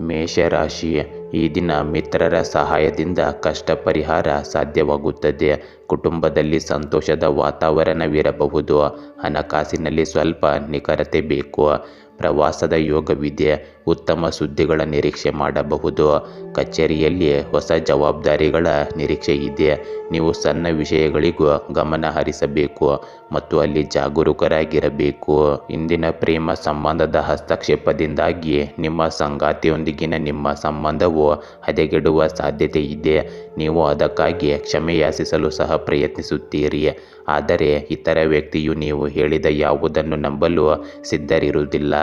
ಮೇಷರಾಶಿ ಈ ದಿನ ಮಿತ್ರರ ಸಹಾಯದಿಂದ ಕಷ್ಟ ಪರಿಹಾರ ಸಾಧ್ಯವಾಗುತ್ತದೆ. ಕುಟುಂಬದಲ್ಲಿ ಸಂತೋಷದ ವಾತಾವರಣವಿರಬಹುದು. ಹಣಕಾಸಿನಲ್ಲಿ ಸ್ವಲ್ಪ ನಿಖರತೆ ಬೇಕು. ಪ್ರವಾಸದ ಯೋಗವಿದೆ. ಉತ್ತಮ ಸುದ್ದಿಗಳ ನಿರೀಕ್ಷೆ ಮಾಡಬಹುದು. ಕಚೇರಿಯಲ್ಲಿ ಹೊಸ ಜವಾಬ್ದಾರಿಗಳ ನಿರೀಕ್ಷೆ ಇದೆ. ನೀವು ಸಣ್ಣ ವಿಷಯಗಳಿಗೂ ಗಮನ ಹರಿಸಬೇಕು ಮತ್ತು ಅಲ್ಲಿ ಜಾಗರೂಕರಾಗಿರಬೇಕು. ಇಂದಿನ ಪ್ರೇಮ ಸಂಬಂಧದ ಹಸ್ತಕ್ಷೇಪದಿಂದಾಗಿ ನಿಮ್ಮ ಸಂಗಾತಿಯೊಂದಿಗಿನ ನಿಮ್ಮ ಸಂಬಂಧವು ಹದಗೆಡುವ ಸಾಧ್ಯತೆ ಇದೆ. ನೀವು ಅದಕ್ಕಾಗಿ ಕ್ಷಮೆ ಯಾಚಿಸಲು ಸಹ ಪ್ರಯತ್ನಿಸುತ್ತೀರಿ. ಆದರೆ ಇತರ ವ್ಯಕ್ತಿಯು ನೀವು ಹೇಳಿದ ಯಾವುದನ್ನು ನಂಬಲು ಸಿದ್ಧರಿರುವುದಿಲ್ಲ.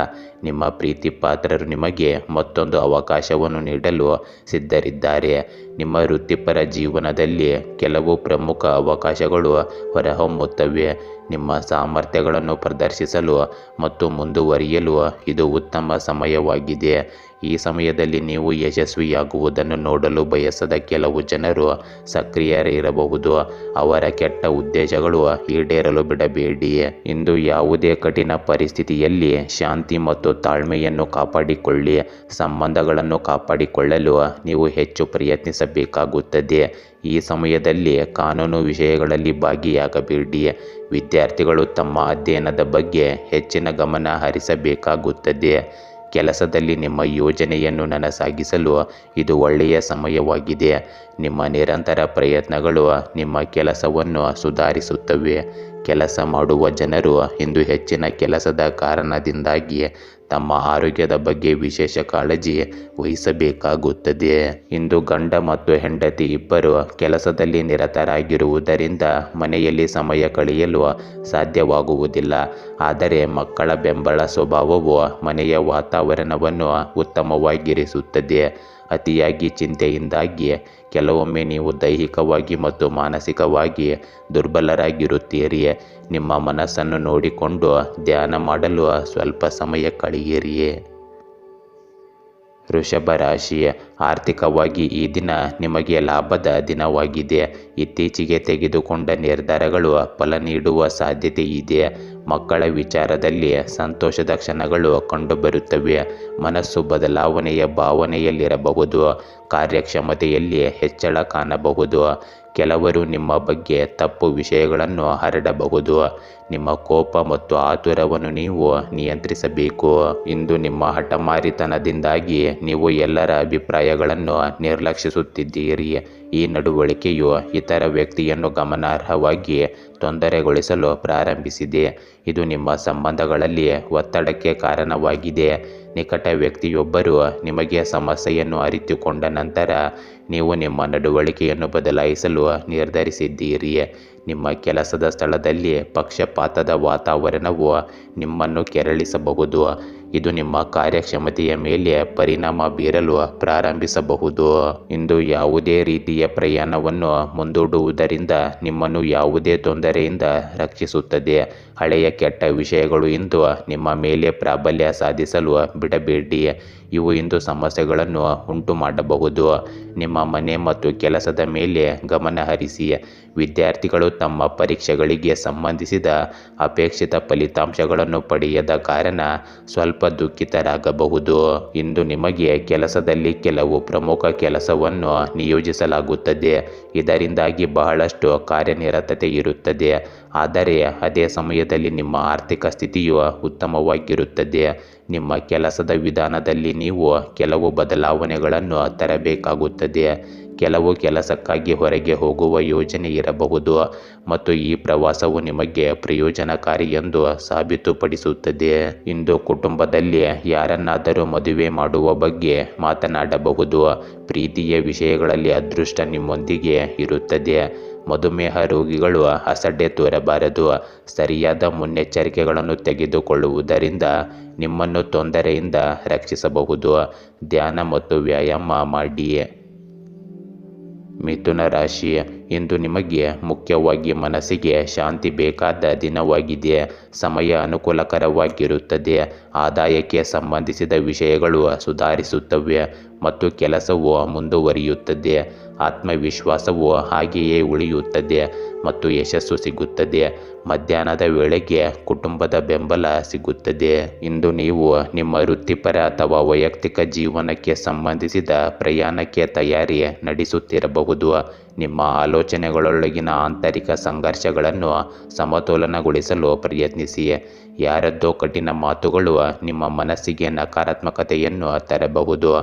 ನಿಮ್ಮ ಪ್ರೀತಿ ಪಾತ್ರರು ನಿಮಗೆ ಮತ್ತೊಂದು ಅವಕಾಶವನ್ನು ನೀಡಲು ಸಿದ್ಧರಿದ್ದಾರೆ. ನಿಮ್ಮ ವೃತ್ತಿಪರ ಜೀವನದಲ್ಲಿ ಕೆಲವು ಪ್ರಮುಖ ಅವಕಾಶಗಳು ಹೊರಹೊಮ್ಮುತ್ತವೆ. ನಿಮ್ಮ ಸಾಮರ್ಥ್ಯಗಳನ್ನು ಪ್ರದರ್ಶಿಸಲು ಮತ್ತು ಮುಂದುವರಿಯಲು ಇದು ಉತ್ತಮ ಸಮಯವಾಗಿದೆ. ಈ ಸಮಯದಲ್ಲಿ ನೀವು ಯಶಸ್ವಿಯಾಗುವುದನ್ನು ನೋಡಲು ಬಯಸದ ಕೆಲವು ಜನರು ಸಕ್ರಿಯರಿರಬಹುದು. ಅವರ ಕೆಟ್ಟ ಉದ್ದೇಶಗಳು ಈಡೇರಲು ಬಿಡಬೇಡಿ. ಇಂದು ಯಾವುದೇ ಕಠಿಣ ಪರಿಸ್ಥಿತಿಯಲ್ಲಿ ಶಾಂತಿ ಮತ್ತು ತಾಳ್ಮೆಯನ್ನು ಕಾಪಾಡಿಕೊಳ್ಳಿ. ಸಂಬಂಧಗಳನ್ನು ಕಾಪಾಡಿಕೊಳ್ಳಲು ನೀವು ಹೆಚ್ಚು ಪ್ರಯತ್ನಿಸಬೇಕಾಗುತ್ತದೆ. ಈ ಸಮಯದಲ್ಲಿ ಕಾನೂನು ವಿಷಯಗಳಲ್ಲಿ ಭಾಗಿಯಾಗಬೇಡಿ. ವಿದ್ಯಾರ್ಥಿಗಳು ತಮ್ಮ ಅಧ್ಯಯನದ ಬಗ್ಗೆ ಹೆಚ್ಚಿನ ಗಮನ ಹರಿಸಬೇಕಾಗುತ್ತದೆ. ಕೆಲಸದಲ್ಲಿ ನಿಮ್ಮ ಯೋಜನೆಯನ್ನು ನನಸಾಗಿಸಲು ಇದು ಒಳ್ಳೆಯ ಸಮಯವಾಗಿದೆ. ನಿಮ್ಮ ನಿರಂತರ ಪ್ರಯತ್ನಗಳು ನಿಮ್ಮ ಕೆಲಸವನ್ನು ಸುಧಾರಿಸುತ್ತವೆ. ಕೆಲಸ ಮಾಡುವ ಜನರು ಇಂದು ಹೆಚ್ಚಿನ ಕೆಲಸದ ಕಾರಣದಿಂದಾಗಿ ತಮ್ಮ ಆರೋಗ್ಯದ ಬಗ್ಗೆ ವಿಶೇಷ ಕಾಳಜಿ ವಹಿಸಬೇಕಾಗುತ್ತದೆ. ಇಂದು ಗಂಡ ಮತ್ತು ಹೆಂಡತಿ ಇಬ್ಬರು ಕೆಲಸದಲ್ಲಿ ನಿರತರಾಗಿರುವುದರಿಂದ ಮನೆಯಲ್ಲಿ ಸಮಯ ಕಳೆಯಲು ಸಾಧ್ಯವಾಗುವುದಿಲ್ಲ. ಆದರೆ ಮಕ್ಕಳ ಬೆಂಬಲ ಸ್ವಭಾವವು ಮನೆಯ ವಾತಾವರಣವನ್ನು ಉತ್ತಮವಾಗಿರಿಸುತ್ತದೆ. ಅತಿಯಾಗಿ ಚಿಂತೆಯಿಂದಾಗಿ ಕೆಲವೊಮ್ಮೆ ನೀವು ದೈಹಿಕವಾಗಿ ಮತ್ತು ಮಾನಸಿಕವಾಗಿ ದುರ್ಬಲರಾಗಿರುತ್ತೀರಿ. ನಿಮ್ಮ ಮನಸ್ಸನ್ನು ನೋಡಿಕೊಂಡು ಧ್ಯಾನ ಮಾಡಲು ಸ್ವಲ್ಪ ಸಮಯ ಕಳೆಯಿರಿ. ವೃಷಭ ರಾಶಿ ಆರ್ಥಿಕವಾಗಿ ಈ ದಿನ ನಿಮಗೆ ಲಾಭದ ದಿನವಾಗಿದೆ. ಇತ್ತೀಚೆಗೆ ತೆಗೆದುಕೊಂಡ ನಿರ್ಧಾರಗಳು ಫಲ ನೀಡುವ ಸಾಧ್ಯತೆ ಇದೆ. ಮಕ್ಕಳ ವಿಚಾರದಲ್ಲಿ ಸಂತೋಷದ ಕ್ಷಣಗಳು ಕಂಡುಬರುತ್ತವೆ. ಮನಸ್ಸು ಬದಲಾವಣೆಯ ಭಾವನೆಯಲ್ಲಿರಬಹುದು. ಕಾರ್ಯಕ್ಷಮತೆಯಲ್ಲಿ ಹೆಚ್ಚಳ ಕಾಣಬಹುದು. ಕೆಲವರು ನಿಮ್ಮ ಬಗ್ಗೆ ತಪ್ಪು ವಿಷಯಗಳನ್ನು ಹರಡಬಹುದು. ನಿಮ್ಮ ಕೋಪ ಮತ್ತು ಆತುರವನ್ನು ನೀವು ನಿಯಂತ್ರಿಸಬೇಕು. ಇಂದು ನಿಮ್ಮ ಹಠಮಾರಿತನದಿಂದಾಗಿ ನೀವು ಎಲ್ಲರ ಅಭಿಪ್ರಾಯಗಳನ್ನು ನಿರ್ಲಕ್ಷಿಸುತ್ತಿದ್ದೀರಿ. ಈ ನಡವಳಿಕೆಯು ಇತರ ವ್ಯಕ್ತಿಯನ್ನು ಗಮನಾರ್ಹವಾಗಿ ತೊಂದರೆಗೊಳಿಸಲು ಪ್ರಾರಂಭಿಸಿದೆ. ಇದು ನಿಮ್ಮ ಸಂಬಂಧಗಳಲ್ಲಿ ಒತ್ತಡಕ್ಕೆ ಕಾರಣವಾಗಿದೆ. ನಿಕಟ ವ್ಯಕ್ತಿಯೊಬ್ಬರು ನಿಮಗೆ ಸಮಸ್ಯೆಯನ್ನು ಅರಿತುಕೊಂಡ ನಂತರ ನೀವು ನಿಮ್ಮ ನಡವಳಿಕೆಯನ್ನು ಬದಲಾಯಿಸಲು ನಿರ್ಧರಿಸಿದ್ದೀರಿ. ನಿಮ್ಮ ಕೆಲಸದ ಸ್ಥಳದಲ್ಲಿ ಪಕ್ಷಪಾತದ ವಾತಾವರಣವು ನಿಮ್ಮನ್ನು ಕೆರಳಿಸಬಹುದು. ಇದು ನಿಮ್ಮ ಕಾರ್ಯಕ್ಷಮತೆಯ ಮೇಲೆ ಪರಿಣಾಮ ಬೀರಲು ಪ್ರಾರಂಭಿಸಬಹುದು. ಇಂದು ಯಾವುದೇ ರೀತಿಯ ಪ್ರಯಾಣವನ್ನು ಮುಂದೂಡುವುದರಿಂದ ನಿಮ್ಮನ್ನು ಯಾವುದೇ ತೊಂದರೆಯಿಂದ ರಕ್ಷಿಸುತ್ತದೆ. ಹಳೆಯ ಕೆಟ್ಟ ವಿಷಯಗಳು ಇಂದು ನಿಮ್ಮ ಮೇಲೆ ಪ್ರಾಬಲ್ಯ ಸಾಧಿಸಲು ಬಿಡಬೇಡಿ. ಇವು ಇಂದು ಸಮಸ್ಯೆಗಳನ್ನು ಉಂಟು ಮಾಡಬಹುದು ನಿಮ್ಮ ಮನೆ ಮತ್ತು ಕೆಲಸದ ಮೇಲೆ ಗಮನ ಹರಿಸಿ. ವಿದ್ಯಾರ್ಥಿಗಳು ತಮ್ಮ ಪರೀಕ್ಷೆಗಳಿಗೆ ಸಂಬಂಧಿಸಿದ ಅಪೇಕ್ಷಿತ ಫಲಿತಾಂಶಗಳನ್ನು ಪಡೆಯದ ಕಾರಣ ಸ್ವಲ್ಪ ದುಃಖಿತರಾಗಬಹುದು. ಇಂದು ನಿಮಗೆ ಕೆಲಸದಲ್ಲಿ ಕೆಲವು ಪ್ರಮುಖ ಕೆಲಸವನ್ನು ನಿಯೋಜಿಸಲಾಗುತ್ತದೆ. ಇದರಿಂದಾಗಿ ಬಹಳಷ್ಟು ಕಾರ್ಯನಿರತತೆ ಇರುತ್ತದೆ. ಆದರೆ ಅದೇ ಸಮಯದಲ್ಲಿ ನಿಮ್ಮ ಆರ್ಥಿಕ ಸ್ಥಿತಿಯು ಉತ್ತಮವಾಗಿರುತ್ತದೆ. ನಿಮ್ಮ ಕೆಲಸದ ವಿಧಾನದಲ್ಲಿ ನೀವು ಕೆಲವು ಬದಲಾವಣೆಗಳನ್ನು ತರಬೇಕಾಗುತ್ತದೆ. ಕೆಲವು ಕೆಲಸಕ್ಕಾಗಿ ಹೊರಗೆ ಹೋಗುವ ಯೋಜನೆ ಇರಬಹುದು. ಮತ್ತು ಈ ಪ್ರವಾಸವು ನಿಮಗೆ ಪ್ರಯೋಜನಕಾರಿ ಎಂದು ಸಾಬೀತುಪಡಿಸುತ್ತದೆ. ಇಂದು ಕುಟುಂಬದಲ್ಲಿ ಯಾರನ್ನಾದರೂ ಮದುವೆ ಮಾಡುವ ಬಗ್ಗೆ ಮಾತನಾಡಬಹುದು. ಪ್ರೀತಿಯ ವಿಷಯಗಳಲ್ಲಿ ಅದೃಷ್ಟ ನಿಮ್ಮೊಂದಿಗೆ ಇರುತ್ತದೆ. ಮಧುಮೇಹ ರೋಗಿಗಳು ಅಸಡ್ಡೆ ತೋರಬಾರದು. ಸರಿಯಾದ ಮುನ್ನೆಚ್ಚರಿಕೆಗಳನ್ನು ತೆಗೆದುಕೊಳ್ಳುವುದರಿಂದ ನಿಮ್ಮನ್ನು ತೊಂದರೆಯಿಂದ ರಕ್ಷಿಸಬಹುದು. ಧ್ಯಾನ ಮತ್ತು ವ್ಯಾಯಾಮ ಮಾಡಿ ಮಿಥುನ ರಾಶಿ ಇಂದು ನಿಮಗೆ ಮುಖ್ಯವಾಗಿ ಮನಸ್ಸಿಗೆ ಶಾಂತಿ ಬೇಕಾದ ದಿನವಾಗಿದೆ. ಸಮಯ ಅನುಕೂಲಕರವಾಗಿರುತ್ತದೆ. ಆದಾಯಕ್ಕೆ ಸಂಬಂಧಿಸಿದ ವಿಷಯಗಳು ಸುಧಾರಿಸುತ್ತವೆ ಮತ್ತು ಕೆಲಸವು ಮುಂದುವರಿಯುತ್ತದೆ. ಆತ್ಮವಿಶ್ವಾಸವು ಹಾಗೆಯೇ ಉಳಿಯುತ್ತದೆ ಮತ್ತು ಯಶಸ್ಸು ಸಿಗುತ್ತದೆ. ಮಧ್ಯಾಹ್ನದ ವೇಳೆಗೆ ಕುಟುಂಬದ ಬೆಂಬಲ ಸಿಗುತ್ತದೆ. ಇಂದು ನೀವು ನಿಮ್ಮ ವೃತ್ತಿಪರ ಅಥವಾ ವೈಯಕ್ತಿಕ ಜೀವನಕ್ಕೆ ಸಂಬಂಧಿಸಿದ ಪ್ರಯಾಣಕ್ಕೆ ತಯಾರಿ ನಡೆಸುತ್ತಿರಬಹುದು. ನಿಮ್ಮ ಆಲೋಚನೆಗಳೊಳಗಿನ ಆಂತರಿಕ ಸಂಘರ್ಷಗಳನ್ನು ಸಮತೋಲನಗೊಳಿಸಲು ಪ್ರಯತ್ನಿಸಿ. ಯಾರದ್ದೋ ಕಠಿಣ ಮಾತುಗಳು ನಿಮ್ಮ ಮನಸ್ಸಿಗೆ ನಕಾರಾತ್ಮಕತೆಯನ್ನು ತರಬಹುದು.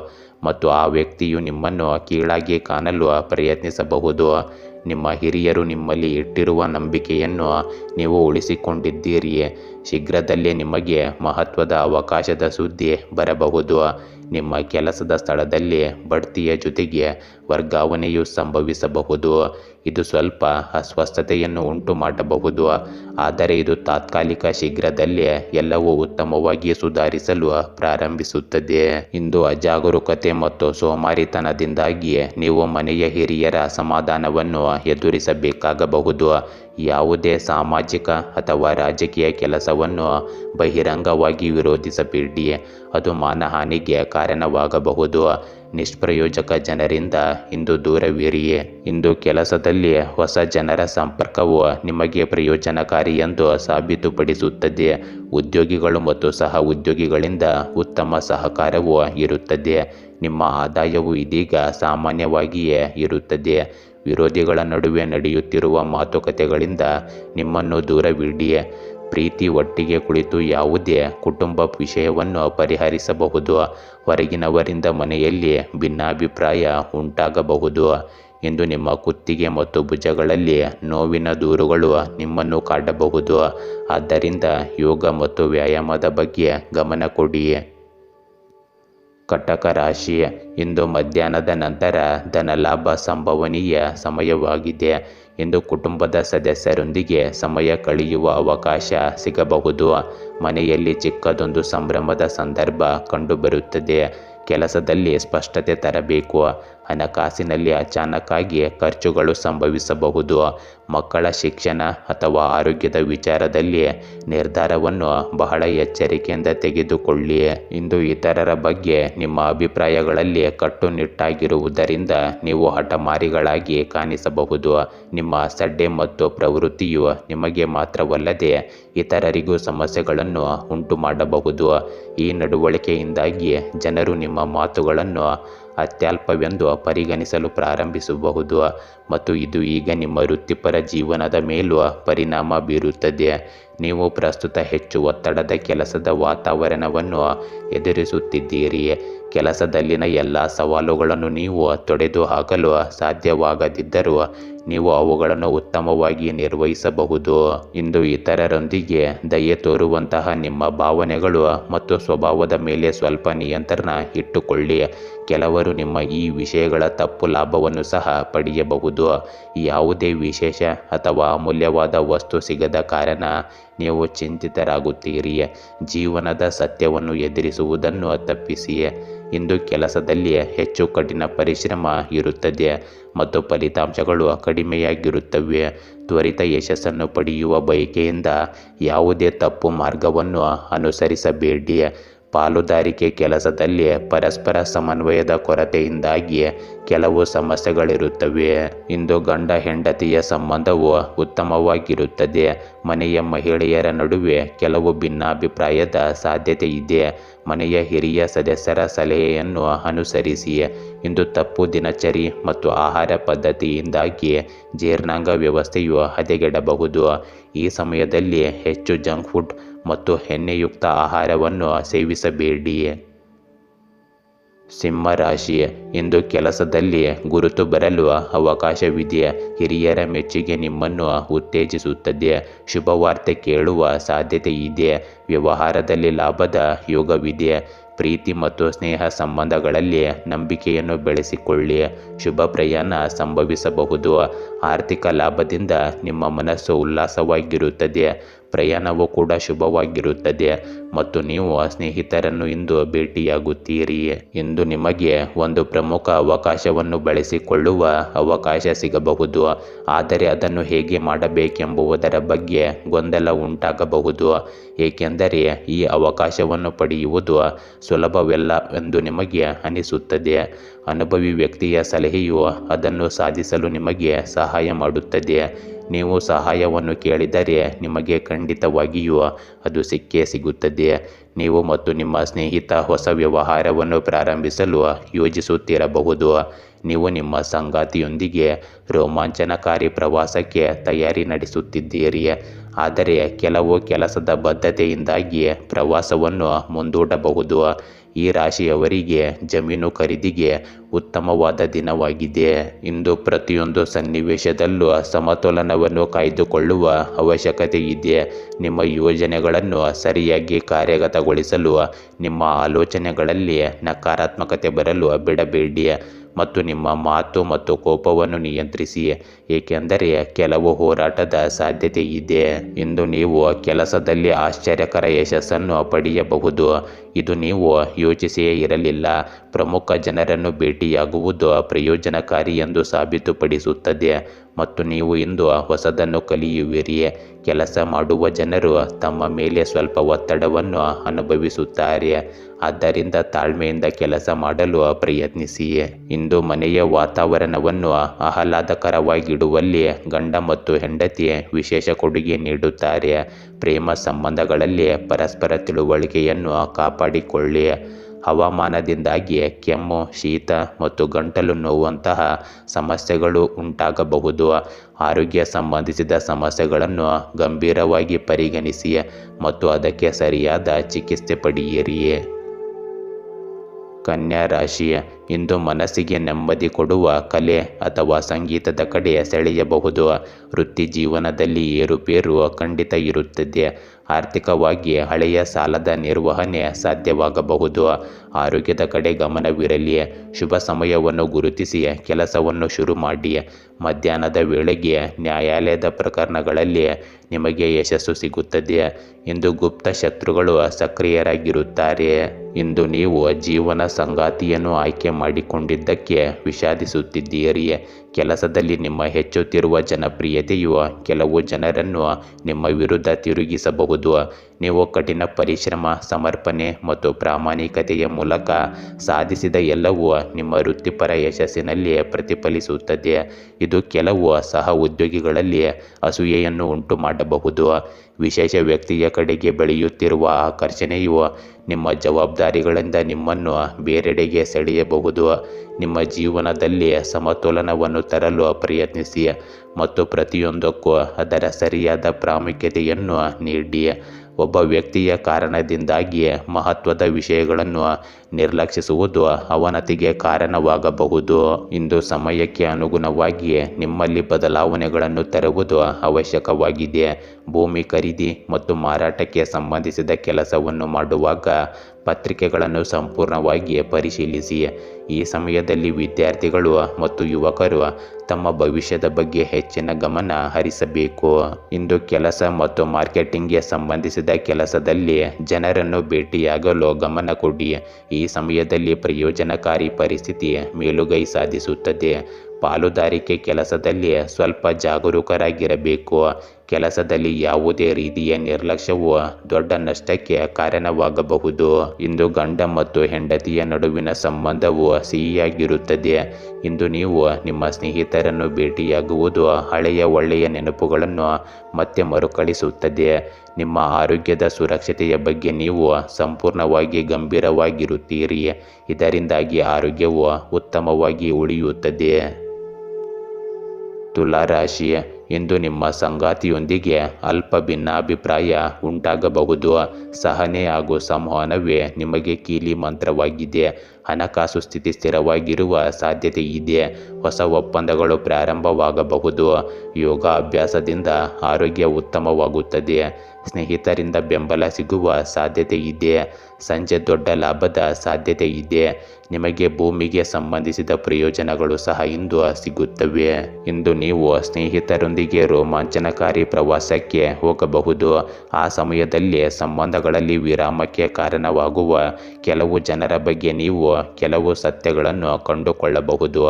ಮತ್ತು ಆ ವ್ಯಕ್ತಿಯು ನಿಮ್ಮನ್ನು ಕೀಳಾಗಿ ಕಾಣಲು ಪ್ರಯತ್ನಿಸಬಹುದು. ನಿಮ್ಮ ಹಿರಿಯರು ನಿಮ್ಮಲ್ಲಿ ಇಟ್ಟಿರುವ ನಂಬಿಕೆಯನ್ನು ನೀವು ಉಳಿಸಿಕೊಂಡಿದ್ದೀರಿ. ಶೀಘ್ರದಲ್ಲೇ ನಿಮಗೆ ಮಹತ್ವದ ಅವಕಾಶದ ಸುದ್ದಿ ಬರಬಹುದು. ನಿಮ್ಮ ಕೆಲಸದ ಸ್ಥಳದಲ್ಲಿ ಬಡ್ತಿಯ ಜೊತೆಗೆ ವರ್ಗಾವಣೆಯು ಸಂಭವಿಸಬಹುದು. ಇದು ಸ್ವಲ್ಪ ಅಸ್ವಸ್ಥತೆಯನ್ನು ಉಂಟು ಮಾಡಬಹುದು ಆದರೆ ಇದು ತಾತ್ಕಾಲಿಕ ಶೀಘ್ರದಲ್ಲೇ ಎಲ್ಲವೂ ಉತ್ತಮವಾಗಿ ಸುಧಾರಿಸಲು ಪ್ರಾರಂಭಿಸುತ್ತದೆ. ಇಂದು ಅಜಾಗರೂಕತೆ ಮತ್ತು ಸೋಮಾರಿತನದಿಂದಾಗಿ ನೀವು ಮನೆಯ ಹಿರಿಯರ ಅಸಮಾಧಾನವನ್ನು ಎದುರಿಸಬೇಕಾಗಬಹುದು. ಯಾವುದೇ ಸಾಮಾಜಿಕ ಅಥವಾ ರಾಜಕೀಯ ಕೆಲಸವನ್ನು ಬಹಿರಂಗವಾಗಿ ವಿರೋಧಿಸಬೇಡಿ. ಅದು ಮಾನಹಾನಿಗೆ ಕಾರಣವಾಗಬಹುದು. ನಿಷ್ಪ್ರಯೋಜಕ ಜನರಿಂದ ಇಂದು ದೂರವಿರಿಯೇ. ಇಂದು ಕೆಲಸದಲ್ಲಿ ಹೊಸ ಜನರ ಸಂಪರ್ಕವು ನಿಮಗೆ ಪ್ರಯೋಜನಕಾರಿ ಎಂದು ಸಾಬೀತುಪಡಿಸುತ್ತದೆ. ಉದ್ಯೋಗಿಗಳು ಮತ್ತು ಸಹ ಉದ್ಯೋಗಿಗಳಿಂದ ಉತ್ತಮ ಸಹಕಾರವು ಇರುತ್ತದೆ. ನಿಮ್ಮ ಆದಾಯವು ಇದೀಗ ಸಾಮಾನ್ಯವಾಗಿಯೇ ಇರುತ್ತದೆ. ವಿರೋಧಿಗಳ ನಡುವೆ ನಡೆಯುತ್ತಿರುವ ಮಾತುಕತೆಗಳಿಂದ ನಿಮ್ಮನ್ನು ದೂರವಿಡಿ ಪ್ರೀತಿ ಒಟ್ಟಿಗೆ ಕುಳಿತು ಯಾವುದೇ ಕುಟುಂಬ ವಿಷಯವನ್ನು ಪರಿಹರಿಸಬಹುದು. ಹೊರಗಿನವರಿಂದ ಮನೆಯಲ್ಲಿ ಭಿನ್ನಾಭಿಪ್ರಾಯ ಉಂಟಾಗಬಹುದು. ಎಂದು ನಿಮ್ಮ ಕುತ್ತಿಗೆ ಮತ್ತು ಭುಜಗಳಲ್ಲಿ ನೋವಿನ ದೂರುಗಳು ನಿಮ್ಮನ್ನು ಕಾಡಬಹುದು. ಆದ್ದರಿಂದ ಯೋಗ ಮತ್ತು ವ್ಯಾಯಾಮದ ಬಗ್ಗೆ ಗಮನ ಕೊಡಿ. ಕಟಕ ರಾಶಿ ಇಂದು ಮಧ್ಯಾಹ್ನದ ನಂತರ ಧನಲಾಭ ಸಂಭವನೀಯ ಸಮಯವಾಗಿದೆ ಇಂದು ಕುಟುಂಬದ ಸದಸ್ಯರೊಂದಿಗೆ ಸಮಯ ಕಳೆಯುವ ಅವಕಾಶ ಸಿಗಬಹುದು. ಮನೆಯಲ್ಲಿ ಚಿಕ್ಕದೊಂದು ಸಂಭ್ರಮದ ಸಂದರ್ಭ ಕಂಡುಬರುತ್ತದೆ. ಕೆಲಸದಲ್ಲಿ ಸ್ಪಷ್ಟತೆ ತರಬೇಕು. ಹಣಕಾಸಿನಲ್ಲಿ ಅಚಾನಕ್ಕಾಗಿ ಖರ್ಚುಗಳು ಸಂಭವಿಸಬಹುದು. ಮಕ್ಕಳ ಶಿಕ್ಷಣ ಅಥವಾ ಆರೋಗ್ಯದ ವಿಚಾರದಲ್ಲಿ ನಿರ್ಧಾರವನ್ನು ಬಹಳ ಎಚ್ಚರಿಕೆಯಿಂದ ತೆಗೆದುಕೊಳ್ಳಿ. ಇಂದು ಇತರರ ಬಗ್ಗೆ ನಿಮ್ಮ ಅಭಿಪ್ರಾಯಗಳಲ್ಲಿ ಕಟ್ಟುನಿಟ್ಟಾಗಿರುವುದರಿಂದ ನೀವು ಹಠಮಾರಿಗಳಾಗಿ ಕಾಣಿಸಬಹುದು. ನಿಮ್ಮ ಸಡ್ಡೆ ಮತ್ತು ಪ್ರವೃತ್ತಿಯು ನಿಮಗೆ ಮಾತ್ರವಲ್ಲದೆ ಇತರರಿಗೂ ಸಮಸ್ಯೆಗಳನ್ನು ಉಂಟು ಮಾಡಬಹುದು ಈ ನಡವಳಿಕೆಯಿಂದಾಗಿ ಜನರು ನಿಮ್ಮ ಮಾತುಗಳನ್ನು ಅತ್ಯಲ್ಪವೆಂದು ಪರಿಗಣಿಸಲು ಪ್ರಾರಂಭಿಸಬಹುದು. ಮತ್ತು ಇದು ಈಗ ನಿಮ್ಮ ವೃತ್ತಿಪರ ಜೀವನದ ಮೇಲೂ ಪರಿಣಾಮ ಬೀರುತ್ತದೆ. ನೀವು ಪ್ರಸ್ತುತ ಹೆಚ್ಚು ಒತ್ತಡದ ಕೆಲಸದ ವಾತಾವರಣವನ್ನು ಎದುರಿಸುತ್ತಿದ್ದೀರಿ. ಕೆಲಸದಲ್ಲಿನ ಎಲ್ಲ ಸವಾಲುಗಳನ್ನು ನೀವು ತೊಡೆದು ಹಾಕಲು ಸಾಧ್ಯವಾಗದಿದ್ದರೂ ನೀವು ಅವುಗಳನ್ನು ಉತ್ತಮವಾಗಿ ನಿರ್ವಹಿಸಬಹುದು. ಇಂದು ಇತರರೊಂದಿಗೆ ದಯೆ ತೋರುವಂತಹ ನಿಮ್ಮ ಭಾವನೆಗಳು ಮತ್ತು ಸ್ವಭಾವದ ಮೇಲೆ ಸ್ವಲ್ಪ ನಿಯಂತ್ರಣ ಇಟ್ಟುಕೊಳ್ಳಿ. ಕೆಲವರು ನಿಮ್ಮ ಈ ವಿಷಯಗಳ ತಪ್ಪು ಲಾಭವನ್ನು ಸಹ ಪಡೆಯಬಹುದು. ಯಾವುದೇ ವಿಶೇಷ ಅಥವಾ ಅಮೂಲ್ಯವಾದ ವಸ್ತು ಸಿಗದ ಕಾರಣ ನೀವು ಚಿಂತಿತರಾಗುತ್ತೀರಿ ಜೀವನದ ಸತ್ಯವನ್ನು ಎದುರಿಸುವುದನ್ನು ತಪ್ಪಿಸಿ ಇಂದು ಕೆಲಸದಲ್ಲಿ ಹೆಚ್ಚು ಕಠಿಣ ಪರಿಶ್ರಮ ಇರುತ್ತದೆ ಮತ್ತು ಫಲಿತಾಂಶಗಳು ಕಡಿಮೆಯಾಗಿರುತ್ತವೆ ತ್ವರಿತ ಯಶಸ್ಸನ್ನು ಪಡೆಯುವ ಬಯಕೆಯಿಂದ ಯಾವುದೇ ತಪ್ಪು ಮಾರ್ಗವನ್ನು ಅನುಸರಿಸಬೇಡಿ ಪಾಲುದಾರಿಕೆ ಕೆಲಸದಲ್ಲಿ ಪರಸ್ಪರ ಸಮನ್ವಯದ ಕೊರತೆಯಿಂದಾಗಿ ಕೆಲವು ಸಮಸ್ಯೆಗಳಿರುತ್ತವೆ. ಇಂದು ಗಂಡ ಹೆಂಡತಿಯ ಸಂಬಂಧವು ಉತ್ತಮವಾಗಿರುತ್ತದೆ. ಮನೆಯ ಮಹಿಳೆಯರ ನಡುವೆ ಕೆಲವು ಭಿನ್ನಾಭಿಪ್ರಾಯದ ಸಾಧ್ಯತೆ ಇದೆ. ಮನೆಯ ಹಿರಿಯ ಸದಸ್ಯರ ಸಲಹೆಯನ್ನು ಅನುಸರಿಸಿ ಇಂದು ತಪ್ಪು ದಿನಚರಿ ಮತ್ತು ಆಹಾರ ಪದ್ಧತಿಯಿಂದಾಗಿ ಜೀರ್ಣಾಂಗ ವ್ಯವಸ್ಥೆಯು ಹದಗೆಡಬಹುದು. ಈ ಸಮಯದಲ್ಲಿ ಹೆಚ್ಚು ಜಂಕ್ ಫುಡ್ ಮತ್ತು ಎಣ್ಣೆಯುಕ್ತ ಆಹಾರವನ್ನು ಸೇವಿಸಬೇಡಿ ಸಿಂಹ ರಾಶಿ ಇಂದು ಕೆಲಸದಲ್ಲಿ ಗುರುತು ಬರಲು ಅವಕಾಶವಿದೆ ಹಿರಿಯರ ಮೆಚ್ಚುಗೆ ನಿಮ್ಮನ್ನು ಉತ್ತೇಜಿಸುತ್ತದೆ. ಶುಭವಾರ್ತೆ ಕೇಳುವ ಸಾಧ್ಯತೆ ಇದೆ ವ್ಯವಹಾರದಲ್ಲಿ ಲಾಭದ ಯೋಗವಿದೆ ಪ್ರೀತಿ ಮತ್ತು ಸ್ನೇಹ ಸಂಬಂಧಗಳಲ್ಲಿ ನಂಬಿಕೆಯನ್ನು ಬೆಳೆಸಿಕೊಳ್ಳಿ. ಶುಭ ಪ್ರಯಾಣ ಸಂಭವಿಸಬಹುದು. ಆರ್ಥಿಕ ಲಾಭದಿಂದ ನಿಮ್ಮ ಮನಸ್ಸು ಉಲ್ಲಾಸವಾಗಿರುತ್ತದೆ. ಪ್ರಯಾಣವೂ ಕೂಡ ಶುಭವಾಗಿರುತ್ತದೆ ಮತ್ತು ನೀವು ಸ್ನೇಹಿತರನ್ನು ಇಂದು ಭೇಟಿಯಾಗುತ್ತೀರಿ ಎಂದು ನಿಮಗೆ ಒಂದು ಪ್ರಮುಖ ಅವಕಾಶವನ್ನು ಬಳಸಿಕೊಳ್ಳುವ ಅವಕಾಶ ಸಿಗಬಹುದು. ಆದರೆ ಅದನ್ನು ಹೇಗೆ ಮಾಡಬೇಕೆಂಬುವುದರ ಬಗ್ಗೆ ಗೊಂದಲ ಉಂಟಾಗಬಹುದು. ಏಕೆಂದರೆ ಈ ಅವಕಾಶವನ್ನು ಪಡೆಯುವುದು ಸುಲಭವಲ್ಲ ಎಂದು ನಿಮಗೆ ಅನಿಸುತ್ತದೆ. ಅನುಭವಿ ವ್ಯಕ್ತಿಯ ಸಲಹೆಯು ಅದನ್ನು ಸಾಧಿಸಲು ನಿಮಗೆ ಸಹಾಯ ಮಾಡುತ್ತದೆ. ನೀವು ಸಹಾಯವನ್ನು ಕೇಳಿದರೆ ನಿಮಗೆ ಖಂಡಿತವಾಗಿಯೂ ಅದು ಸಿಕ್ಕೇ ಸಿಗುತ್ತದೆ. ನೀವು ಮತ್ತು ನಿಮ್ಮ ಸ್ನೇಹಿತ ಹೊಸ ವ್ಯವಹಾರವನ್ನು ಪ್ರಾರಂಭಿಸಲು ಯೋಜಿಸುತ್ತಿರಬಹುದು. ನೀವು ನಿಮ್ಮ ಸಂಗಾತಿಯೊಂದಿಗೆ ರೋಮಾಂಚನಕಾರಿ ಪ್ರವಾಸಕ್ಕೆ ತಯಾರಿ ನಡೆಸುತ್ತಿದ್ದೀರಿ. ಆದರೆ ಕೆಲವು ಕೆಲಸದ ಬದ್ಧತೆಯಿಂದಾಗಿ ಪ್ರವಾಸವನ್ನು ಮುಂದೂಡಬಹುದು. ಈ ರಾಶಿಯವರಿಗೆ ಜಮೀನು ಖರೀದಿಗೆ ಉತ್ತಮವಾದ ದಿನವಾಗಿದೆ. ಇಂದು ಪ್ರತಿಯೊಂದು ಸನ್ನಿವೇಶದಲ್ಲೂ ಸಮತೋಲನವನ್ನು ಕಾಯ್ದುಕೊಳ್ಳುವ ಅವಶ್ಯಕತೆ ಇದೆ. ನಿಮ್ಮ ಯೋಜನೆಗಳನ್ನು ಸರಿಯಾಗಿ ಕಾರ್ಯಗತಗೊಳಿಸಲು, ನಿಮ್ಮ ಆಲೋಚನೆಗಳಲ್ಲಿ ನಕಾರಾತ್ಮಕತೆ ಬರಲು ಬಿಡಬೇಡಿ. ಮತ್ತು ನಿಮ್ಮ ಮಾತು ಮತ್ತು ಕೋಪವನ್ನು ನಿಯಂತ್ರಿಸಿ ಏಕೆಂದರೆ ಕೆಲವು ಹೋರಾಟದ ಸಾಧ್ಯತೆ ಇದೆ ಇಂದು ನೀವು ಕೆಲಸದಲ್ಲಿ ಆಶ್ಚರ್ಯಕರ ಯಶಸ್ಸನ್ನು ಪಡೆಯಬಹುದು. ಇದು ನೀವು ಯೋಚಿಸಿಯೇ ಇರಲಿಲ್ಲ. ಪ್ರಮುಖ ಜನರನ್ನು ಭೇಟಿಯಾಗುವುದು ಪ್ರಯೋಜನಕಾರಿ ಎಂದು ಸಾಬೀತುಪಡಿಸುತ್ತದೆ. ಮತ್ತು ನೀವು ಇಂದು ಹೊಸದನ್ನು ಕಲಿಯುವಿರಿ. ಕೆಲಸ ಮಾಡುವ ಜನರು ತಮ್ಮ ಮೇಲೆ ಸ್ವಲ್ಪ ಒತ್ತಡವನ್ನು ಅನುಭವಿಸುತ್ತಾರೆ. ಆದ್ದರಿಂದ ತಾಳ್ಮೆಯಿಂದ ಕೆಲಸ ಮಾಡಲು ಪ್ರಯತ್ನಿಸಿ. ಇಂದು ಮನೆಯ ವಾತಾವರಣವನ್ನು ಆಹ್ಲಾದಕರವಾಗಿಡುವಲ್ಲಿ ಗಂಡ ಮತ್ತು ಹೆಂಡತಿ ವಿಶೇಷ ಕೊಡುಗೆ ನೀಡುತ್ತಾರೆ. ಪ್ರೇಮ ಸಂಬಂಧಗಳಲ್ಲಿ ಪರಸ್ಪರ ತಿಳುವಳಿಕೆಯನ್ನು ಕಾಪಾಡಿಕೊಳ್ಳಿ. ಹವಾಮಾನದಿಂದಾಗಿ ಕೆಮ್ಮು, ಶೀತ ಮತ್ತು ಗಂಟಲು ನೋವಂತಹ ಸಮಸ್ಯೆಗಳು ಉಂಟಾಗಬಹುದು. ಆರೋಗ್ಯ ಸಂಬಂಧಿಸಿದ ಸಮಸ್ಯೆಗಳನ್ನು ಗಂಭೀರವಾಗಿ ಪರಿಗಣಿಸಿ ಮತ್ತು ಅದಕ್ಕೆ ಸರಿಯಾದ ಚಿಕಿತ್ಸೆ ಪಡೆಯಿರಿ. ಕನ್ಯಾ ರಾಶಿ ಇಂದು ಮನಸ್ಸಿಗೆ ನೆಮ್ಮದಿ ಕೊಡುವ ಕಲೆ ಅಥವಾ ಸಂಗೀತದ ಕಡೆ ಸೆಳೆಯಬಹುದು. ವೃತ್ತಿ ಜೀವನದಲ್ಲಿ ಏರುಪೇರು ಖಂಡಿತ ಇರುತ್ತದೆ. ಆರ್ಥಿಕವಾಗಿ ಹಳೆಯ ಸಾಲದ ನಿರ್ವಹಣೆ ಸಾಧ್ಯವಾಗಬಹುದು. ಆರೋಗ್ಯದ ಕಡೆ ಗಮನವಿರಲಿ. ಶುಭ ಸಮಯವನ್ನು ಗುರುತಿಸಿ ಕೆಲಸವನ್ನು ಶುರು ಮಾಡಿ. ಮಧ್ಯಾಹ್ನದ ವೇಳೆಗೆ ನ್ಯಾಯಾಲಯದ ಪ್ರಕರಣಗಳಲ್ಲಿ ನಿಮಗೆ ಯಶಸ್ಸು ಸಿಗುತ್ತದೆ. ಇಂದು ಗುಪ್ತ ಶತ್ರುಗಳು ಸಕ್ರಿಯರಾಗಿರುತ್ತಾರೆ. ಇಂದು ನೀವು ಜೀವನ ಸಂಗಾತಿಯನ್ನು ಆಯ್ಕೆ ಮಾಡಿಕೊಂಡಿದ್ದಕ್ಕೆ ವಿಷಾದಿಸುತ್ತಿದ್ದೀರಿ ಕೆಲಸದಲ್ಲಿ ನಿಮ್ಮ ಹೆಚ್ಚುತ್ತಿರುವ ಜನಪ್ರಿಯತೆಯು ಕೆಲವು ಜನರನ್ನು ನಿಮ್ಮ ವಿರುದ್ಧ ತಿರುಗಿಸಬಹುದು. ನೀವು ಕಠಿಣ ಪರಿಶ್ರಮ, ಸಮರ್ಪಣೆ ಮತ್ತು ಪ್ರಾಮಾಣಿಕತೆಯ ಮೂಲಕ ಸಾಧಿಸಿದ ಎಲ್ಲವೂ ನಿಮ್ಮ ವೃತ್ತಿಪರ ಯಶಸ್ಸಿನಲ್ಲಿ ಪ್ರತಿಫಲಿಸುತ್ತದೆ. ಇದು ಕೆಲವು ಸಹ ಉದ್ಯೋಗಿಗಳಲ್ಲಿ ಅಸೂಯೆಯನ್ನು ಉಂಟು ಮಾಡಬಹುದು ವಿಶೇಷ ವ್ಯಕ್ತಿಯ ಕಡೆಗೆ ಬೆಳೆಯುತ್ತಿರುವ ಆಕರ್ಷಣೆಯು ನಿಮ್ಮ ಜವಾಬ್ದಾರಿಗಳಿಂದ ನಿಮ್ಮನ್ನು ಬೇರೆಡೆಗೆ ಸೆಳೆಯಬಹುದು. ನಿಮ್ಮ ಜೀವನದಲ್ಲಿ ಸಮತೋಲನವನ್ನು ತರಲು ಪ್ರಯತ್ನಿಸಿ ಮತ್ತು ಪ್ರತಿಯೊಂದಕ್ಕೂ ಅದರ ಸರಿಯಾದ ಪ್ರಾಮುಖ್ಯತೆಯನ್ನು ನೀಡಿ. ಒಬ್ಬ ವ್ಯಕ್ತಿಯ ಕಾರಣದಿಂದಾಗಿ ಮಹತ್ವದ ವಿಷಯಗಳನ್ನು ನಿರ್ಲಕ್ಷಿಸುವುದು ಅವನತಿಗೆ ಕಾರಣವಾಗಬಹುದು. ಇಂದು ಸಮಯಕ್ಕೆ ಅನುಗುಣವಾಗಿ ನಿಮ್ಮಲ್ಲಿ ಬದಲಾವಣೆಗಳನ್ನು ತರುವುದು ಅವಶ್ಯಕವಾಗಿದೆ. ಭೂಮಿ ಖರೀದಿ ಮತ್ತು ಮಾರಾಟಕ್ಕೆ ಸಂಬಂಧಿಸಿದ ಕೆಲಸವನ್ನು ಮಾಡುವಾಗ ಪತ್ರಿಕೆಗಳನ್ನು ಸಂಪೂರ್ಣವಾಗಿ ಪರಿಶೀಲಿಸಿ. ಈ ಸಮಯದಲ್ಲಿ ವಿದ್ಯಾರ್ಥಿಗಳು ಮತ್ತು ಯುವಕರು ತಮ್ಮ ಭವಿಷ್ಯದ ಬಗ್ಗೆ ಹೆಚ್ಚಿನ ಗಮನ ಹರಿಸಬೇಕು. ಇಂದು ಕೆಲಸ ಮತ್ತು ಮಾರ್ಕೆಟಿಂಗ್ಗೆ ಸಂಬಂಧಿಸಿದ ಕೆಲಸದಲ್ಲಿ ಜನರನ್ನು ಭೇಟಿಯಾಗಲು ಗಮನ ಕೊಡಿ. ಈ ಸಮಯದಲ್ಲಿ ಪ್ರಯೋಜನಕಾರಿ ಪರಿಸ್ಥಿತಿ ಮೇಲುಗೈ ಸಾಧಿಸುತ್ತದೆ. ಪಾಲುದಾರಿಕೆ ಕೆಲಸದಲ್ಲಿ ಸ್ವಲ್ಪ ಜಾಗರೂಕರಾಗಿರಬೇಕು. ಕೆಲಸದಲ್ಲಿ ಯಾವುದೇ ರೀತಿಯ ನಿರ್ಲಕ್ಷ್ಯವು ದೊಡ್ಡ ನಷ್ಟಕ್ಕೆ ಕಾರಣವಾಗಬಹುದು. ಇಂದು ಗಂಡ ಮತ್ತು ಹೆಂಡತಿಯ ನಡುವಿನ ಸಂಬಂಧವು ಸಿಹಿಯಾಗಿರುತ್ತದೆ. ಇಂದು ನೀವು ನಿಮ್ಮ ಸ್ನೇಹಿತರನ್ನು ಭೇಟಿಯಾಗುವುದು ಹಳೆಯ ಒಳ್ಳೆಯ ನೆನಪುಗಳನ್ನು ಮತ್ತೆ ಮರುಕಳಿಸುತ್ತದೆ. ನಿಮ್ಮ ಆರೋಗ್ಯದ ಸುರಕ್ಷತೆಯ ಬಗ್ಗೆ ನೀವು ಸಂಪೂರ್ಣವಾಗಿ ಗಂಭೀರವಾಗಿರುತ್ತೀರಿ. ಇದರಿಂದಾಗಿ ಆರೋಗ್ಯವು ಉತ್ತಮವಾಗಿ ಉಳಿಯುತ್ತದೆ. ತುಲಾರಾಶಿ, ಇಂದು ನಿಮ್ಮ ಸಂಗಾತಿಯೊಂದಿಗೆ ಅಲ್ಪ ಭಿನ್ನಾಭಿಪ್ರಾಯ ಉಂಟಾಗಬಹುದು. ಸಹನೆ ಹಾಗೂ ಸಂವಹನವೇ ನಿಮಗೆ ಕೀಲಿ ಮಂತ್ರವಾಗಿದೆ. ಹಣಕಾಸು ಸ್ಥಿತಿ ಸ್ಥಿರವಾಗಿರುವ ಸಾಧ್ಯತೆ ಇದೆ. ಹೊಸ ಒಪ್ಪಂದಗಳು ಪ್ರಾರಂಭವಾಗಬಹುದು. ಯೋಗ ಅಭ್ಯಾಸದಿಂದ ಆರೋಗ್ಯ ಉತ್ತಮವಾಗುತ್ತದೆ. ಸ್ನೇಹಿತರಿಂದ ಬೆಂಬಲ ಸಿಗುವ ಸಾಧ್ಯತೆ ಇದೆ. ಸಂಜೆ ದೊಡ್ಡ ಲಾಭದ ಸಾಧ್ಯತೆ ಇದೆ. ನಿಮಗೆ ಭೂಮಿಗೆ ಸಂಬಂಧಿಸಿದ ಪ್ರಯೋಜನಗಳು ಸಹ ಇಂದು ಸಿಗುತ್ತವೆ. ಇಂದು ನೀವು ಸ್ನೇಹಿತರೊಂದಿಗೆ ರೋಮಾಂಚನಕಾರಿ ಪ್ರವಾಸಕ್ಕೆ ಹೋಗಬಹುದು. ಆ ಸಮಯದಲ್ಲಿ ಸಂಬಂಧಗಳಲ್ಲಿ ವಿರಾಮಕ್ಕೆ ಕಾರಣವಾಗುವ ಕೆಲವು ಜನರ ಬಗ್ಗೆ ನೀವು ಕೆಲವು ಸತ್ಯಗಳನ್ನು ಕಂಡುಕೊಳ್ಳಬಹುದು.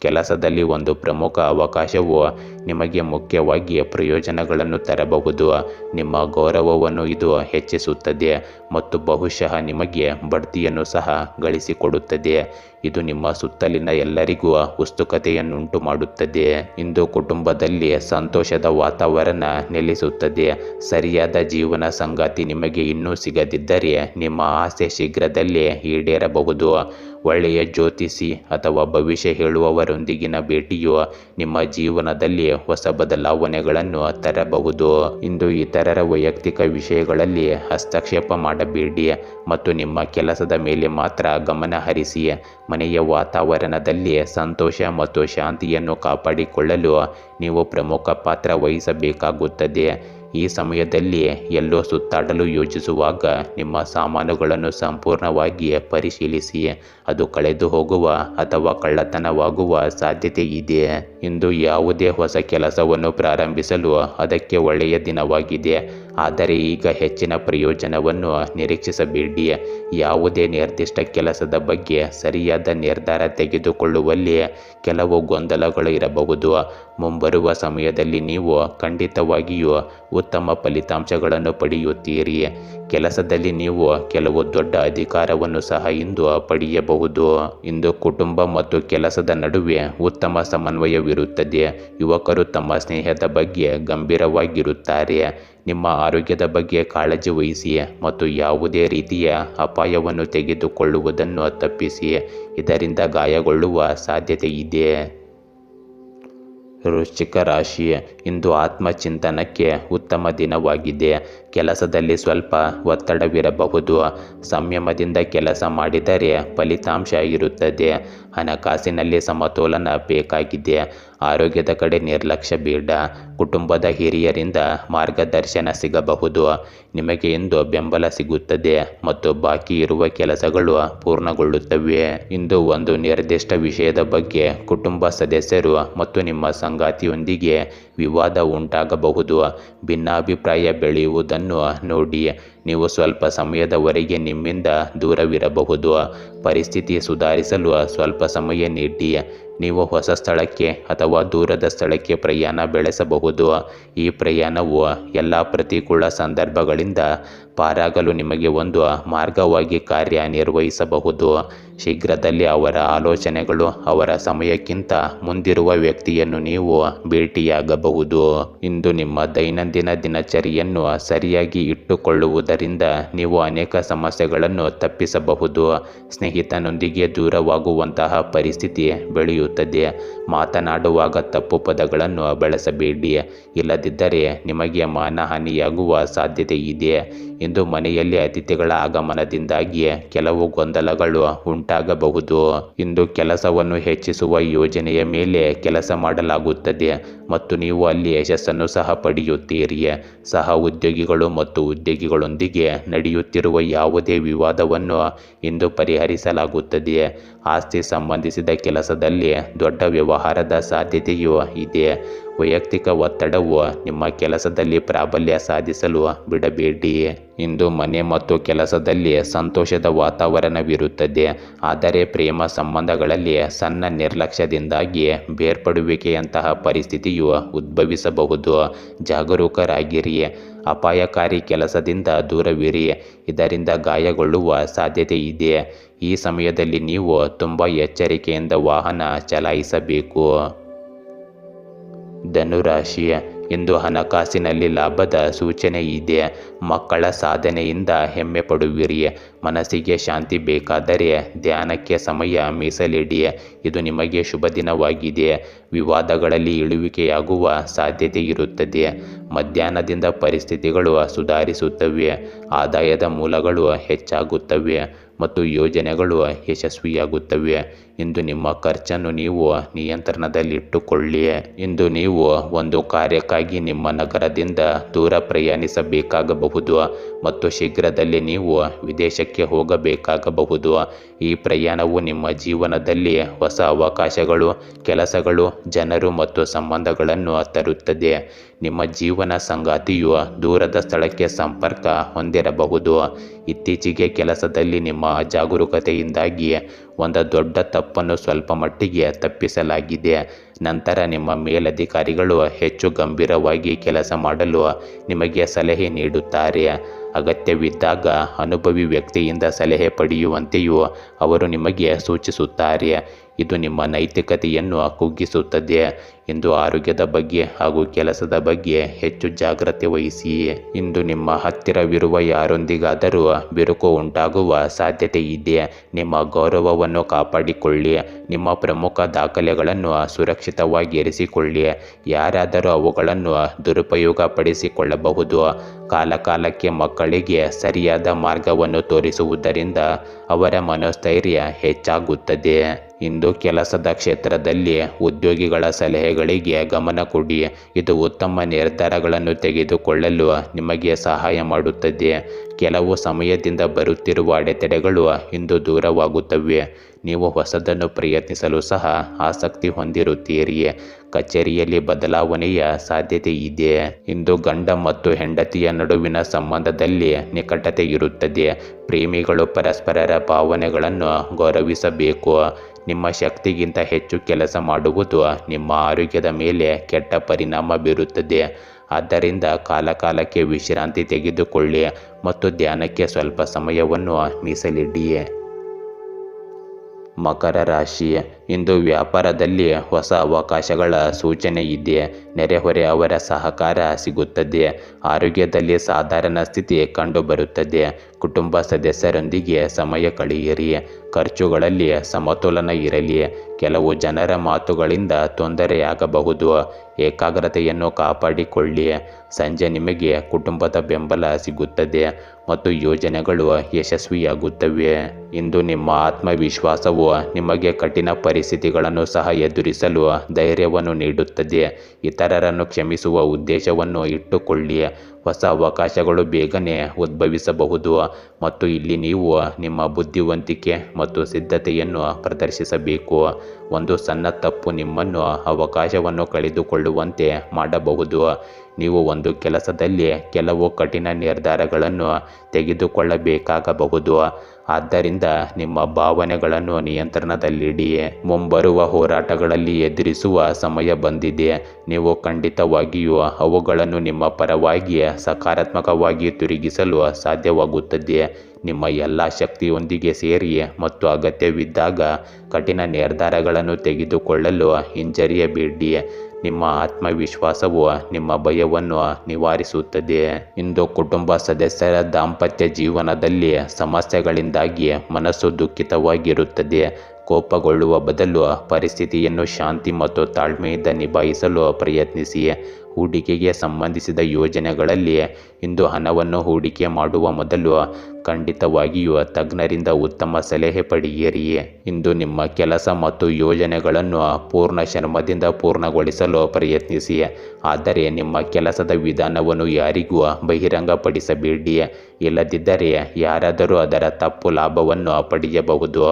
ಕೆಲಸದಲ್ಲಿ ಒಂದು ಪ್ರಮುಖ ಅವಕಾಶವು ನಿಮಗೆ ಮುಖ್ಯವಾಗಿ ಪ್ರಯೋಜನಗಳನ್ನು ತರಬಹುದು. ನಿಮ್ಮ ಗೌರವವನ್ನು ಇದು ಹೆಚ್ಚಿಸುತ್ತದೆ ಮತ್ತು ಬಹುಶಃ ನಿಮಗೆ ಬಡ್ತಿಯನ್ನು ಸಹ ಗಳಿಸಿಕೊಡುತ್ತದೆ. ಇದು ನಿಮ್ಮ ಸುತ್ತಲಿನ ಎಲ್ಲರಿಗೂ ಉತ್ಸುಕತೆಯನ್ನುಂಟು ಮಾಡುತ್ತದೆ ಇಂದು ಕುಟುಂಬದಲ್ಲಿ ಸಂತೋಷದ ವಾತಾವರಣ ನೆಲೆಸುತ್ತದೆ. ಸರಿಯಾದ ಜೀವನ ಸಂಗಾತಿ ನಿಮಗೆ ಇನ್ನೂ ಸಿಗದಿದ್ದರೆ ನಿಮ್ಮ ಆಸೆ ಶೀಘ್ರದಲ್ಲೇ ಈಡೇರಬಹುದು. ಒಳ್ಳೆಯ ಜ್ಯೋತಿಷಿ ಅಥವಾ ಭವಿಷ್ಯ ಹೇಳುವವರೊಂದಿಗಿನ ಭೇಟಿಯು ನಿಮ್ಮ ಜೀವನದಲ್ಲಿ ಹೊಸ ಬದಲಾವಣೆಗಳನ್ನು ತರಬಹುದು. ಇಂದು ಇತರರ ವೈಯಕ್ತಿಕ ವಿಷಯಗಳಲ್ಲಿ ಹಸ್ತಕ್ಷೇಪ ಮಾಡಬೇಡಿ ಮತ್ತು ನಿಮ್ಮ ಕೆಲಸದ ಮೇಲೆ ಮಾತ್ರ ಗಮನ ಹರಿಸಿ ಮನೆಯ ವಾತಾವರಣದಲ್ಲಿ ಸಂತೋಷ ಮತ್ತು ಶಾಂತಿಯನ್ನು ಕಾಪಾಡಿಕೊಳ್ಳಲು ನೀವು ಪ್ರಮುಖ ಪಾತ್ರ ವಹಿಸಬೇಕಾಗುತ್ತದೆ. ಈ ಸಮಯದಲ್ಲಿ ಎಲ್ಲೋ ಸುತ್ತಾಡಲು ಯೋಜಿಸುವಾಗ ನಿಮ್ಮ ಸಾಮಾನುಗಳನ್ನು ಸಂಪೂರ್ಣವಾಗಿ ಪರಿಶೀಲಿಸಿ ಅದು ಕಳೆದು ಹೋಗುವ ಅಥವಾ ಕಳ್ಳತನವಾಗುವ ಸಾಧ್ಯತೆ ಇದೆ ಇಂದು ಯಾವುದೇ ಹೊಸ ಕೆಲಸವನ್ನು ಪ್ರಾರಂಭಿಸಲು ಅದಕ್ಕೆ ಒಳ್ಳೆಯ ದಿನವಾಗಿದೆ. ಆದರೆ ಈಗ ಹೆಚ್ಚಿನ ಪ್ರಯೋಜನವನ್ನು ನಿರೀಕ್ಷಿಸಬೇಡಿ ಯಾವುದೇ ನಿರ್ದಿಷ್ಟ ಕೆಲಸದ ಬಗ್ಗೆ ಸರಿಯಾದ ನಿರ್ಧಾರ ತೆಗೆದುಕೊಳ್ಳುವಲ್ಲಿ ಕೆಲವು ಗೊಂದಲಗಳು ಇರಬಹುದು. ಮುಂಬರುವ ಸಮಯದಲ್ಲಿ ನೀವು ಖಂಡಿತವಾಗಿಯೂ ಉತ್ತಮ ಫಲಿತಾಂಶಗಳನ್ನು ಪಡೆಯುತ್ತೀರಿ. ಕೆಲಸದಲ್ಲಿ ನೀವು ಕೆಲವು ದೊಡ್ಡ ಅಧಿಕಾರವನ್ನು ಸಹ ಇಂದು ಪಡೆಯಬಹುದು. ಇಂದು ಕುಟುಂಬ ಮತ್ತು ಕೆಲಸದ ನಡುವೆ ಉತ್ತಮ ಸಮನ್ವಯವಿರುತ್ತದೆ. ಯುವಕರು ತಮ್ಮ ಸ್ನೇಹದ ಬಗ್ಗೆ ಗಂಭೀರವಾಗಿರುತ್ತಾರೆ. ನಿಮ್ಮ ಆರೋಗ್ಯದ ಬಗ್ಗೆ ಕಾಳಜಿ ವಹಿಸಿ ಮತ್ತು ಯಾವುದೇ ರೀತಿಯ ಅಪಾಯವನ್ನು ತೆಗೆದುಕೊಳ್ಳುವುದನ್ನು ತಪ್ಪಿಸಿ ಇದರಿಂದ ಗಾಯಗೊಳ್ಳುವ ಸಾಧ್ಯತೆ ಇದೆ ವೃಶ್ಚಿಕ ರಾಶಿ ಇಂದು ಆತ್ಮಚಿಂತನಕ್ಕೆ ಉತ್ತಮ ದಿನವಾಗಿದೆ. ಕೆಲಸದಲ್ಲಿ ಸ್ವಲ್ಪ ಒತ್ತಡವಿರಬಹುದು. ಸಂಯಮದಿಂದ ಕೆಲಸ ಮಾಡಿದರೆ ಫಲಿತಾಂಶ ಇರುತ್ತದೆ. ಹಣಕಾಸಿನಲ್ಲಿ ಸಮತೋಲನ ಬೇಕಾಗಿದೆ. ಆರೋಗ್ಯದ ಕಡೆ ನಿರ್ಲಕ್ಷ್ಯ ಬೇಡ ಕುಟುಂಬದ ಹಿರಿಯರಿಂದ ಮಾರ್ಗದರ್ಶನ ಸಿಗಬಹುದು. ನಿಮಗೆ ಇಂದು ಬೆಂಬಲ ಸಿಗುತ್ತದೆ ಮತ್ತು ಬಾಕಿ ಇರುವ ಕೆಲಸಗಳು ಪೂರ್ಣಗೊಳ್ಳುತ್ತವೆ. ಇಂದು ಒಂದು ನಿರ್ದಿಷ್ಟ ವಿಷಯದ ಬಗ್ಗೆ ಕುಟುಂಬ ಸದಸ್ಯರು ಮತ್ತು ನಿಮ್ಮ ಸಂಗಾತಿಯೊಂದಿಗೆ ವಿವಾದ ಉಂಟಾಗಬಹುದು. ಭಿನ್ನಾಭಿಪ್ರಾಯ ಬೆಳೆಯುವುದನ್ನು ನೋಡಿ. ನೀವು ಸ್ವಲ್ಪ ಸಮಯದವರೆಗೆ ನಿಮ್ಮಿಂದ ದೂರವಿರಬಹುದು. ಪರಿಸ್ಥಿತಿ ಸುಧಾರಿಸಲು ಸ್ವಲ್ಪ ಸಮಯ ನೀಡಿ. ನೀವು ಹೊಸ ಸ್ಥಳಕ್ಕೆ ಅಥವಾ ದೂರದ ಸ್ಥಳಕ್ಕೆ ಪ್ರಯಾಣ ಬೆಳೆಸಬಹುದು. ಈ ಪ್ರಯಾಣವು ಎಲ್ಲ ಪ್ರತಿಕೂಲ ಸಂದರ್ಭಗಳಿಂದ ಪಾರಾಗಲು ನಿಮಗೆ ಒಂದು ಮಾರ್ಗವಾಗಿ ಕಾರ್ಯನಿರ್ವಹಿಸಬಹುದು. ಶೀಘ್ರದಲ್ಲಿ ಅವರ ಆಲೋಚನೆಗಳು ಅವರ ಸಮಯಕ್ಕಿಂತ ಮುಂದಿರುವ ವ್ಯಕ್ತಿಯನ್ನು ನೀವು ಭೇಟಿಯಾಗಬಹುದು. ಇಂದು ನಿಮ್ಮ ದೈನಂದಿನ ದಿನಚರಿಯನ್ನು ಸರಿಯಾಗಿ ಇಟ್ಟುಕೊಳ್ಳುವುದರಿಂದ ನೀವು ಅನೇಕ ಸಮಸ್ಯೆಗಳನ್ನು ತಪ್ಪಿಸಬಹುದು. ಸ್ನೇಹಿತನೊಂದಿಗೆ ದೂರವಾಗುವಂತಹ ಪರಿಸ್ಥಿತಿ ಬೆಳೆಯುತ್ತದೆ. ಮಾತನಾಡುವಾಗ ತಪ್ಪು ಪದಗಳನ್ನು ಬಳಸಬೇಡಿ. ಇಲ್ಲದಿದ್ದರೆ ನಿಮಗೆ ಮಾನಹಾನಿಯಾಗುವ ಸಾಧ್ಯತೆ ಇದೆ. ಇಂದು ಮನೆಯಲ್ಲಿ ಅತಿಥಿಗಳ ಆಗಮನದಿಂದಾಗಿ ಕೆಲವು ಗೊಂದಲಗಳು ಉಂಟಾಗಬಹುದು. ಇಂದು ಕೆಲಸವನ್ನು ಹೆಚ್ಚಿಸುವ ಯೋಜನೆಯ ಮೇಲೆ ಕೆಲಸ ಮಾಡಲಾಗುತ್ತದೆ ಮತ್ತು ನೀವು ಅಲ್ಲಿ ಯಶಸ್ಸನ್ನು ಸಹ ಪಡೆಯುತ್ತೀರಿ. ಸಹ ಉದ್ಯೋಗಿಗಳು ಮತ್ತು ಉದ್ಯೋಗಿಗಳೊಂದಿಗೆ ನಡೆಯುತ್ತಿರುವ ಯಾವುದೇ ವಿವಾದವನ್ನು ಇಂದು ಪರಿಹರಿಸಲಾಗುತ್ತದೆ. ಆಸ್ತಿ ಸಂಬಂಧಿಸಿದ ಕೆಲಸದಲ್ಲಿ ದೊಡ್ಡ ವ್ಯವಹಾರದ ಸಾಧ್ಯತೆಯೂ ಇದೆ. ವೈಯಕ್ತಿಕ ಒತ್ತಡವು ನಿಮ್ಮ ಕೆಲಸದಲ್ಲಿ ಪ್ರಾಬಲ್ಯ ಸಾಧಿಸಲು ಬಿಡಬೇಡಿ ಇಂದು ಮನೆ ಮತ್ತು ಕೆಲಸದಲ್ಲಿ ಸಂತೋಷದ ವಾತಾವರಣವಿರುತ್ತದೆ. ಆದರೆ ಪ್ರೇಮ ಸಂಬಂಧಗಳಲ್ಲಿ ಸಣ್ಣ ನಿರ್ಲಕ್ಷ್ಯದಿಂದಾಗಿ ಬೇರ್ಪಡುವಿಕೆಯಂತಹ ಪರಿಸ್ಥಿತಿಯು ಉದ್ಭವಿಸಬಹುದು. ಜಾಗರೂಕರಾಗಿರಿ. ಅಪಾಯಕಾರಿ ಕೆಲಸದಿಂದ ದೂರವಿರಿ. ಇದರಿಂದ ಗಾಯಗೊಳ್ಳುವ ಸಾಧ್ಯತೆ ಇದೆ. ಈ ಸಮಯದಲ್ಲಿ ನೀವು ತುಂಬ ಎಚ್ಚರಿಕೆಯಿಂದ ವಾಹನ ಚಲಾಯಿಸಬೇಕು. ಧನುರಾಶಿ ಇಂದು ಹಣಕಾಸಿನಲ್ಲಿ ಲಾಭದ ಸೂಚನೆ ಇದೆ. ಮಕ್ಕಳ ಸಾಧನೆಯಿಂದ ಹೆಮ್ಮೆ ಪಡುವಿರಿ ಮನಸ್ಸಿಗೆ ಶಾಂತಿ ಬೇಕಾದರೆ ಧ್ಯಾನಕ್ಕೆ ಸಮಯ ಮೀಸಲಿಡಿ ಇದು ನಿಮಗೆ ಶುಭ ದಿನವಾಗಿದೆ ವಿವಾದಗಳಲ್ಲಿ ಇಳುವಿಕೆಯಾಗುವ ಸಾಧ್ಯತೆ ಇರುತ್ತದೆ ಮಧ್ಯಾಹ್ನದಿಂದ ಪರಿಸ್ಥಿತಿಗಳು ಸುಧಾರಿಸುತ್ತವೆ. ಆದಾಯದ ಮೂಲಗಳು ಹೆಚ್ಚಾಗುತ್ತವೆ. ಮತ್ತು ಯೋಜನೆಗಳು ಯಶಸ್ವಿಯಾಗುತ್ತವೆ. ಇಂದು ನಿಮ್ಮ ಖರ್ಚನ್ನು ನೀವು ನಿಯಂತ್ರಣದಲ್ಲಿಟ್ಟುಕೊಳ್ಳಿ. ಎಂದು ನೀವು ಒಂದು ಕಾರ್ಯಕ್ಕಾಗಿ ನಿಮ್ಮ ನಗರದಿಂದ ದೂರ ಪ್ರಯಾಣಿಸಬೇಕಾಗಬಹುದು ಮತ್ತು ಶೀಘ್ರದಲ್ಲೇ ನೀವು ವಿದೇಶಕ್ಕೆ ಹೋಗಬೇಕಾಗಬಹುದು. ಈ ಪ್ರಯಾಣವು ನಿಮ್ಮ ಜೀವನದಲ್ಲಿ ಹೊಸ ಅವಕಾಶಗಳು, ಕೆಲಸಗಳು, ಜನರು ಮತ್ತು ಸಂಬಂಧಗಳನ್ನು ತರುತ್ತದೆ. ನಿಮ್ಮ ಜೀವನ ಸಂಗಾತಿಯು ದೂರದ ಸ್ಥಳಕ್ಕೆ ಸಂಪರ್ಕ ಹೊಂದಿರಬಹುದು. ಇತ್ತೀಚೆಗೆ ಕೆಲಸದಲ್ಲಿ ನಿಮ್ಮ ಅಜಾಗರೂಕತೆಯಿಂದಾಗಿ ಒಂದು ದೊಡ್ಡ ತಪ್ಪನ್ನು ಸ್ವಲ್ಪ ಮಟ್ಟಿಗೆ ತಪ್ಪಿಸಲಾಗಿದೆ. ನಂತರ ನಿಮ್ಮ ಮೇಲಧಿಕಾರಿಗಳು ಹೆಚ್ಚು ಗಂಭೀರವಾಗಿ ಕೆಲಸ ಮಾಡಲು ನಿಮಗೆ ಸಲಹೆ ನೀಡುತ್ತಾರೆ. ಅಗತ್ಯವಿದ್ದಾಗ ಅನುಭವಿ ವ್ಯಕ್ತಿಯಿಂದ ಸಲಹೆ ಪಡೆಯುವಂತೆಯೂ ಅವರು ನಿಮಗೆ ಸೂಚಿಸುತ್ತಾರೆ. ಇದು ನಿಮ್ಮ ನೈತಿಕತೆಯನ್ನು ಕುಗ್ಗಿಸುತ್ತದೆ ಇಂದು ಆರೋಗ್ಯದ ಬಗ್ಗೆ ಹಾಗೂ ಕೆಲಸದ ಬಗ್ಗೆ ಹೆಚ್ಚು ಜಾಗ್ರತೆ ವಹಿಸಿ. ಇಂದು ನಿಮ್ಮ ಹತ್ತಿರವಿರುವ ಯಾರೊಂದಿಗಾದರೂ ಬಿರುಕು ಉಂಟಾಗುವ ಸಾಧ್ಯತೆ ಇದೆ. ನಿಮ್ಮ ಗೌರವವನ್ನು ಕಾಪಾಡಿಕೊಳ್ಳಿ. ನಿಮ್ಮ ಪ್ರಮುಖ ದಾಖಲೆಗಳನ್ನು ಸುರಕ್ಷಿತವಾಗಿ ಇರಿಸಿಕೊಳ್ಳಿ. ಯಾರಾದರೂ ಅವುಗಳನ್ನು ದುರುಪಯೋಗ ಪಡಿಸಿಕೊಳ್ಳಬಹುದು ಕಾಲಕಾಲಕ್ಕೆ ಮಕ್ಕಳಿಗೆ ಸರಿಯಾದ ಮಾರ್ಗವನ್ನು ತೋರಿಸುವುದರಿಂದ ಅವರ ಮನೋಸ್ಥೈರ್ಯ ಹೆಚ್ಚಾಗುತ್ತದೆ. ಇಂದು ಕೆಲಸದ ಕ್ಷೇತ್ರದಲ್ಲಿ ಉದ್ಯೋಗಿಗಳ ಸಲಹೆಗಳಿಗೆ ಗಮನ ಕೊಡಿ. ಇದು ಉತ್ತಮ ನಿರ್ಧಾರಗಳನ್ನು ತೆಗೆದುಕೊಳ್ಳಲು ನಿಮಗೆ ಸಹಾಯ ಮಾಡುತ್ತದೆ. ಕೆಲವು ಸಮಯದಿಂದ ಬರುತ್ತಿರುವ ಅಡೆತಡೆಗಳು ಇಂದು ದೂರವಾಗುತ್ತವೆ. ನೀವು ಹೊಸದನ್ನು ಪ್ರಯತ್ನಿಸಲು ಸಹ ಆಸಕ್ತಿ ಹೊಂದಿರುತ್ತೀರಿ ಕಚೇರಿಯಲ್ಲಿ ಬದಲಾವಣೆಯ ಸಾಧ್ಯತೆ ಇದೆ. ಇಂದು ಗಂಡ ಮತ್ತು ಹೆಂಡತಿಯ ನಡುವಿನ ಸಂಬಂಧದಲ್ಲಿ ನಿಕಟತೆ ಇರುತ್ತದೆ. ಪ್ರೇಮಿಗಳು ಪರಸ್ಪರರ ಭಾವನೆಗಳನ್ನು ಗೌರವಿಸಬೇಕು. ನಿಮ್ಮ ಶಕ್ತಿಗಿಂತ ಹೆಚ್ಚು ಕೆಲಸ ಮಾಡುವುದು ನಿಮ್ಮ ಆರೋಗ್ಯದ ಮೇಲೆ ಕೆಟ್ಟ ಪರಿಣಾಮ ಬೀರುತ್ತದೆ. ಆದ್ದರಿಂದ ಕಾಲಕಾಲಕ್ಕೆ ವಿಶ್ರಾಂತಿ ತೆಗೆದುಕೊಳ್ಳಿ ಮತ್ತು ಧ್ಯಾನಕ್ಕೆ ಸ್ವಲ್ಪ ಸಮಯವನ್ನು ಮೀಸಲಿಡಿ. ಮಕರ ರಾಶಿ ಇಂದು ವ್ಯಾಪಾರದಲ್ಲಿ ಹೊಸ ಅವಕಾಶಗಳ ಸೂಚನೆ ಇದೆ. ನೆರೆಹೊರೆ ಅವರ ಸಹಕಾರ ಸಿಗುತ್ತದೆ. ಆರೋಗ್ಯದಲ್ಲಿ ಸಾಧಾರಣ ಸ್ಥಿತಿ ಕಂಡುಬರುತ್ತದೆ. ಕುಟುಂಬ ಸದಸ್ಯರೊಂದಿಗೆ ಸಮಯ ಕಳೆಯಿರಿ. ಖರ್ಚುಗಳಲ್ಲಿ ಸಮತೋಲನ ಇರಲಿ. ಕೆಲವು ಜನರ ಮಾತುಗಳಿಂದ ತೊಂದರೆಯಾಗಬಹುದು. ಏಕಾಗ್ರತೆಯನ್ನು ಕಾಪಾಡಿಕೊಳ್ಳಿ. ಸಂಜೆ ನಿಮಗೆ ಕುಟುಂಬದ ಬೆಂಬಲ ಸಿಗುತ್ತದೆ ಮತ್ತು ಯೋಜನೆಗಳು ಯಶಸ್ವಿಯಾಗುತ್ತವೆ. ಇಂದು ನಿಮ್ಮ ಆತ್ಮವಿಶ್ವಾಸವು ನಿಮಗೆ ಕಠಿಣ ಪರಿಸ್ಥಿತಿಗಳನ್ನು ಸಹ ಎದುರಿಸಲು ಧೈರ್ಯವನ್ನು ನೀಡುತ್ತದೆ. ಇತರರನ್ನು ಕ್ಷಮಿಸುವ ಉದ್ದೇಶವನ್ನು ಇಟ್ಟುಕೊಳ್ಳಿ. ಹೊಸ ಅವಕಾಶಗಳು ಬೇಗನೆ ಉದ್ಭವಿಸಬಹುದು ಮತ್ತು ಇಲ್ಲಿ ನೀವು ನಿಮ್ಮ ಬುದ್ಧಿವಂತಿಕೆ ಮತ್ತು ಸಿದ್ಧತೆಯನ್ನು ಪ್ರದರ್ಶಿಸಬೇಕು. ಒಂದು ಸಣ್ಣ ತಪ್ಪು ನಿಮ್ಮನ್ನು ಅವಕಾಶವನ್ನು ಕಳೆದುಕೊಳ್ಳುವಂತೆ ಮಾಡಬಹುದು. ನೀವು ಒಂದು ಕೆಲಸದಲ್ಲಿ ಕೆಲವು ಕಠಿಣ ನಿರ್ಧಾರಗಳನ್ನು ತೆಗೆದುಕೊಳ್ಳಬೇಕಾಗಬಹುದು. ಆದ್ದರಿಂದ ನಿಮ್ಮ ಭಾವನೆಗಳನ್ನು ನಿಯಂತ್ರಣದಲ್ಲಿಡಿ ಮುಂಬರುವ ಹೋರಾಟಗಳಲ್ಲಿ ಎದುರಿಸುವ ಸಮಯ ಬಂದಿದೆ. ನೀವು ಖಂಡಿತವಾಗಿಯೂ ಅವುಗಳನ್ನು ನಿಮ್ಮ ಪರವಾಗಿ ಸಕಾರಾತ್ಮಕವಾಗಿ ತಿರುಗಿಸಲು ಸಾಧ್ಯವಾಗುತ್ತದೆ. ನಿಮ್ಮ ಎಲ್ಲ ಶಕ್ತಿಯೊಂದಿಗೆ ಸೇರಿ ಮತ್ತು ಅಗತ್ಯವಿದ್ದಾಗ ಕಠಿಣ ನಿರ್ಧಾರಗಳನ್ನು ತೆಗೆದುಕೊಳ್ಳಲು ಹಿಂಜರಿಯಬೇಡಿ. ನಿಮ್ಮ ಆತ್ಮವಿಶ್ವಾಸವು ನಿಮ್ಮ ಭಯವನ್ನು ನಿವಾರಿಸುತ್ತದೆ. ಇಂದು ಕುಟುಂಬ ಸದಸ್ಯರ ದಾಂಪತ್ಯ ಜೀವನದಲ್ಲಿ ಸಮಸ್ಯೆಗಳಿಂದಾಗಿ ಮನಸ್ಸು ದುಃಖಿತವಾಗಿರುತ್ತದೆ. ಕೋಪಗೊಳ್ಳುವ ಬದಲು ಪರಿಸ್ಥಿತಿಯನ್ನು ಶಾಂತಿ ಮತ್ತು ತಾಳ್ಮೆಯಿಂದ ನಿಭಾಯಿಸಲು ಪ್ರಯತ್ನಿಸಿ ಹೂಡಿಕೆಗೆ ಸಂಬಂಧಿಸಿದ ಯೋಜನೆಗಳಲ್ಲಿ ಇಂದು ಹಣವನ್ನು ಹೂಡಿಕೆ ಮಾಡುವ ಮೊದಲು ಖಂಡಿತವಾಗಿಯೂ ತಜ್ಞರಿಂದ ಉತ್ತಮ ಸಲಹೆ ಪಡೆಯಿರಿ. ಇಂದು ನಿಮ್ಮ ಕೆಲಸ ಮತ್ತು ಯೋಜನೆಗಳನ್ನು ಪೂರ್ಣ ಶ್ರಮದಿಂದ ಪೂರ್ಣಗೊಳಿಸಲು ಪ್ರಯತ್ನಿಸಿ. ಆದರೆ ನಿಮ್ಮ ಕೆಲಸದ ವಿಧಾನವನ್ನು ಯಾರಿಗೂ ಬಹಿರಂಗಪಡಿಸಬೇಡಿ. ಇಲ್ಲದಿದ್ದರೆ ಯಾರಾದರೂ ಅದರ ತಪ್ಪು ಲಾಭವನ್ನು ಪಡೆಯಬಹುದು.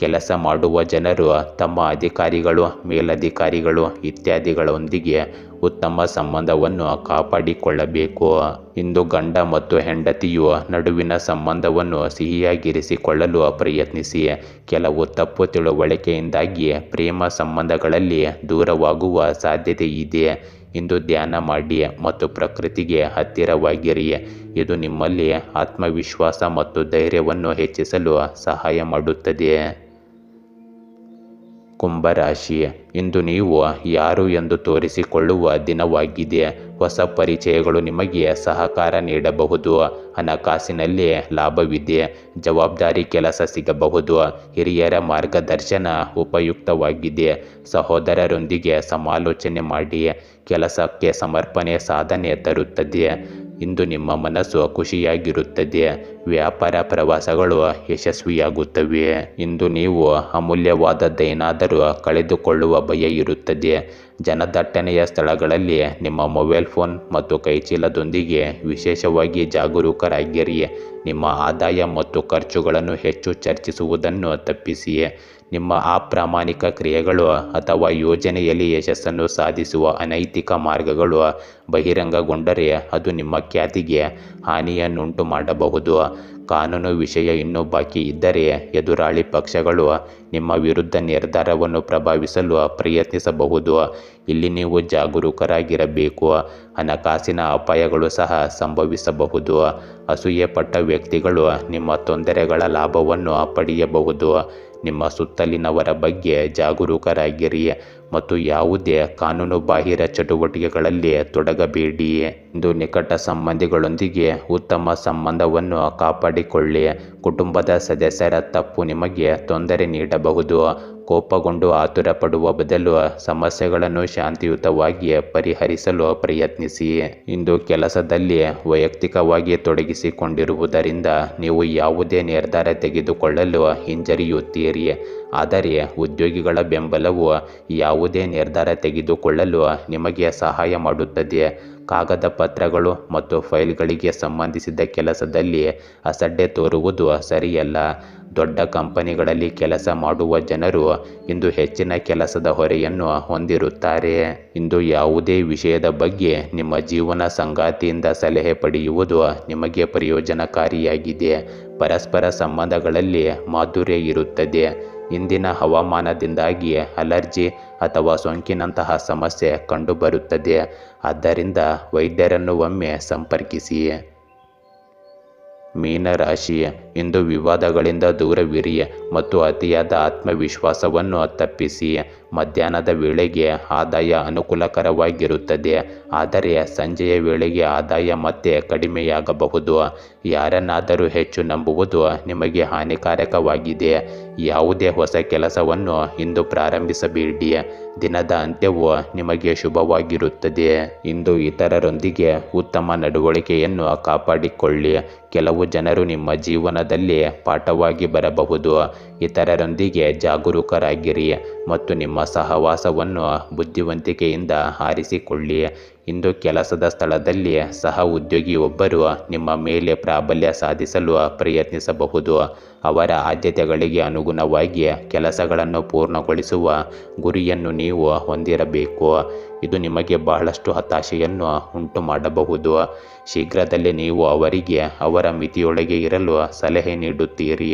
ಕೆಲಸ ಮಾಡುವ ಜನರು, ತಮ್ಮ ಅಧಿಕಾರಿಗಳು, ಮೇಲಧಿಕಾರಿಗಳು ಇತ್ಯಾದಿಗಳೊಂದಿಗೆ ಉತ್ತಮ ಸಂಬಂಧವನ್ನು ಕಾಪಾಡಿಕೊಳ್ಳಬೇಕು. ಇಂದು ಗಂಡ ಮತ್ತು ಹೆಂಡತಿಯು ನಡುವಿನ ಸಂಬಂಧವನ್ನು ಸಿಹಿಯಾಗಿರಿಸಿಕೊಳ್ಳಲು ಪ್ರಯತ್ನಿಸಿ. ಕೆಲವು ತಪ್ಪು ತಿಳುವಳಿಕೆಯಿಂದಾಗಿ ಪ್ರೇಮ ಸಂಬಂಧಗಳಲ್ಲಿ ದೂರವಾಗುವ ಸಾಧ್ಯತೆ ಇದೆ. ಇಂದು ಧ್ಯಾನ ಮಾಡಿ ಮತ್ತು ಪ್ರಕೃತಿಗೆ ಹತ್ತಿರವಾಗಿರಿ. ಇದು ನಿಮ್ಮಲ್ಲಿ ಆತ್ಮವಿಶ್ವಾಸ ಮತ್ತು ಧೈರ್ಯವನ್ನು ಹೆಚ್ಚಿಸಲು ಸಹಾಯ ಮಾಡುತ್ತದೆ. ಕುಂಭರಾಶಿ ಇಂದು ನೀವು ಯಾರು ಎಂದು ತೋರಿಸಿಕೊಳ್ಳುವ ದಿನವಾಗಿದೆ. ಹೊಸ ಪರಿಚಯಗಳು ನಿಮಗೆ ಸಹಕಾರ ನೀಡಬಹುದು. ಹಣಕಾಸಿನಲ್ಲಿ ಲಾಭವಿದೆ. ಜವಾಬ್ದಾರಿ ಕೆಲಸ ಸಿಗಬಹುದು. ಹಿರಿಯರ ಮಾರ್ಗದರ್ಶನ ಉಪಯುಕ್ತವಾಗಿದೆ. ಸಹೋದರರೊಂದಿಗೆ ಸಮಾಲೋಚನೆ ಮಾಡಿ. ಕೆಲಸಕ್ಕೆ ಸಮರ್ಪಣೆ ಸಾಧನೆ ತರುತ್ತದೆ. ಇಂದು ನಿಮ್ಮ ಮನಸ್ಸು ಖುಷಿಯಾಗಿರುತ್ತದೆ. ವ್ಯಾಪಾರ ಪ್ರವಾಸಗಳು ಯಶಸ್ವಿಯಾಗುತ್ತವೆ. ಇಂದು ನೀವು ಅಮೂಲ್ಯವಾದದ್ದೇನಾದರೂ ಕಳೆದುಕೊಳ್ಳುವ ಭಯ ಇರುತ್ತದೆ. ಜನದಟ್ಟಣೆಯ ಸ್ಥಳಗಳಲ್ಲಿ ನಿಮ್ಮ ಮೊಬೈಲ್ ಫೋನ್ ಮತ್ತು ಕೈಚೀಲದೊಂದಿಗೆ ವಿಶೇಷವಾಗಿ ಜಾಗರೂಕರಾಗಿರಿ. ನಿಮ್ಮ ಆದಾಯ ಮತ್ತು ಖರ್ಚುಗಳನ್ನು ಹೆಚ್ಚು ಚರ್ಚಿಸುವುದನ್ನು ತಪ್ಪಿಸಿ. ನಿಮ್ಮ ಅಪ್ರಾಮಾಣಿಕ ಕ್ರಿಯೆಗಳು ಅಥವಾ ಯೋಜನೆಯಲ್ಲಿ ಯಶಸ್ಸನ್ನು ಸಾಧಿಸುವ ಅನೈತಿಕ ಮಾರ್ಗಗಳು ಬಹಿರಂಗಗೊಂಡರೆ ಅದು ನಿಮ್ಮ ಖ್ಯಾತಿಗೆ ಹಾನಿಯನ್ನುಂಟು ಮಾಡಬಹುದು ಕಾನೂನು ವಿಷಯ ಇನ್ನೂ ಬಾಕಿ ಇದ್ದರೆ ಎದುರಾಳಿ ಪಕ್ಷಗಳು ನಿಮ್ಮ ವಿರುದ್ಧ ನಿರ್ಧಾರವನ್ನು ಪ್ರಭಾವಿಸಲು ಪ್ರಯತ್ನಿಸಬಹುದು. ಇಲ್ಲಿ ನೀವು ಜಾಗರೂಕರಾಗಿರಬೇಕು. ಹಣಕಾಸಿನ ಅಪಾಯಗಳು ಸಹ ಸಂಭವಿಸಬಹುದು. ಅಸೂಯೆ ಪಟ್ಟ ವ್ಯಕ್ತಿಗಳು ನಿಮ್ಮ ತೊಂದರೆಗಳ ಲಾಭವನ್ನು ಪಡೆಯಬಹುದು. ನಿಮ್ಮ ಸುತ್ತಲಿನವರ ಬಗ್ಗೆ ಜಾಗರೂಕರಾಗಿರಿ. ಮತ್ತು ಯಾವುದೇ ಕಾನೂನು ಬಾಹಿರ ಚಟುವಟಿಕೆಗಳಲ್ಲಿ ತೊಡಗಬೇಡಿ ಎಂದು ನಿಕಟ ಸಂಬಂಧಿಗಳೊಂದಿಗೆ ಉತ್ತಮ ಸಂಬಂಧವನ್ನು ಕಾಪಾಡಿಕೊಳ್ಳಿ. ಕುಟುಂಬದ ಸದಸ್ಯರ ತಪ್ಪು ನಿಮಗೆ ತೊಂದರೆ ನೀಡಬಹುದು. ಕೋಪಗೊಂಡು ಆತುರ ಪಡುವ ಬದಲು ಸಮಸ್ಯೆಗಳನ್ನು ಶಾಂತಿಯುತವಾಗಿ ಪರಿಹರಿಸಲು ಪ್ರಯತ್ನಿಸಿ. ಇಂದು ಕೆಲಸದಲ್ಲಿ ವೈಯಕ್ತಿಕವಾಗಿ ತೊಡಗಿಸಿಕೊಂಡಿರುವುದರಿಂದ ನೀವು ಯಾವುದೇ ನಿರ್ಧಾರ ತೆಗೆದುಕೊಳ್ಳಲು ಹಿಂಜರಿಯುತ್ತೀರಿ. ಆದರೆ ಉದ್ಯೋಗಿಗಳ ಬೆಂಬಲವು ಯಾವುದೇ ನಿರ್ಧಾರ ತೆಗೆದುಕೊಳ್ಳಲು ನಿಮಗೆ ಸಹಾಯ ಮಾಡುತ್ತದೆ. ಕಾಗದ ಪತ್ರಗಳು ಮತ್ತು ಫೈಲ್ಗಳಿಗೆ ಸಂಬಂಧಿಸಿದ ಕೆಲಸದಲ್ಲಿ ಅಸಡ್ಡೆ ತೋರುವುದು ಸರಿಯಲ್ಲ. ದೊಡ್ಡ ಕಂಪನಿಗಳಲ್ಲಿ ಕೆಲಸ ಮಾಡುವ ಜನರು ಇಂದು ಹೆಚ್ಚಿನ ಕೆಲಸದ ಹೊರೆಯನ್ನು ಹೊಂದಿರುತ್ತಾರೆ. ಇಂದು ಯಾವುದೇ ವಿಷಯದ ಬಗ್ಗೆ ನಿಮ್ಮ ಜೀವನ ಸಂಗಾತಿಯಿಂದ ಸಲಹೆ ಪಡೆಯುವುದು ನಿಮಗೆ ಪ್ರಯೋಜನಕಾರಿಯಾಗಿದೆ. ಪರಸ್ಪರ ಸಂಬಂಧಗಳಲ್ಲಿ ಮಾಧುರ್ಯ ಇರುತ್ತದೆ. ಇಂದಿನ ಹವಾಮಾನದಿಂದಾಗಿ ಅಲರ್ಜಿ ಅಥವಾ ಸೋಂಕಿನಂತಹ ಸಮಸ್ಯೆ ಕಂಡುಬರುತ್ತದೆ. ಆದ್ದರಿಂದ ವೈದ್ಯರನ್ನು ಒಮ್ಮೆ ಸಂಪರ್ಕಿಸಿ. ಮೀನರಾಶಿ, ಇಂದು ವಿವಾದಗಳಿಂದ ದೂರವಿರಿ ಮತ್ತು ಅತಿಯಾದ ಆತ್ಮವಿಶ್ವಾಸವನ್ನು ತಪ್ಪಿಸಿ. ಮಧ್ಯಾಹ್ನದ ವೇಳೆಗೆ ಆದಾಯ ಅನುಕೂಲಕರವಾಗಿರುತ್ತದೆ. ಆದರೆ ಸಂಜೆಯ ವೇಳೆಗೆ ಆದಾಯ ಮತ್ತೆ ಕಡಿಮೆಯಾಗಬಹುದು. ಯಾರನ್ನಾದರೂ ಹೆಚ್ಚು ನಂಬುವುದು ನಿಮಗೆ ಹಾನಿಕಾರಕವಾಗಿದೆ. ಯಾವುದೇ ಹೊಸ ಕೆಲಸವನ್ನು ಇಂದು ಪ್ರಾರಂಭಿಸಬೇಡಿ. ದಿನದ ಅಂತ್ಯವು ನಿಮಗೆ ಶುಭವಾಗಿರುತ್ತದೆ. ಇಂದು ಇತರರೊಂದಿಗೆ ಉತ್ತಮ ನಡವಳಿಕೆಯನ್ನು ಕಾಪಾಡಿಕೊಳ್ಳಿ. ಕೆಲವು ಜನರು ನಿಮ್ಮ ಜೀವನದಲ್ಲಿ ಪಾಠವಾಗಿ ಬರಬಹುದು. ಇತರರೊಂದಿಗೆ ಜಾಗರೂಕರಾಗಿರಿ ಮತ್ತು ನಿಮ್ಮ ಸಹವಾಸವನ್ನು ಬುದ್ಧಿವಂತಿಕೆಯಿಂದ ಆರಿಸಿಕೊಳ್ಳಿ. ಇಂದು ಕೆಲಸದ ಸ್ಥಳದಲ್ಲಿ ಸಹ ಉದ್ಯೋಗಿಯೊಬ್ಬರು ನಿಮ್ಮ ಮೇಲೆ ಪ್ರಾಬಲ್ಯ ಸಾಧಿಸಲು ಪ್ರಯತ್ನಿಸಬಹುದು. ಅವರ ಆದ್ಯತೆಗಳಿಗೆ ಅನುಗುಣವಾಗಿ ಕೆಲಸಗಳನ್ನು ಪೂರ್ಣಗೊಳಿಸುವ ಗುರಿಯನ್ನು ನೀವು ಹೊಂದಿರಬೇಕು. ಇದು ನಿಮಗೆ ಬಹಳಷ್ಟು ಹತಾಶೆಯನ್ನು ಉಂಟು ಮಾಡಬಹುದು ಶೀಘ್ರದಲ್ಲೇ ನೀವು ಅವರಿಗೆ, ಅವರ ಮಿತಿಯೊಳಗೆ ಇರಲು ಸಲಹೆ ನೀಡುತ್ತೀರಿ.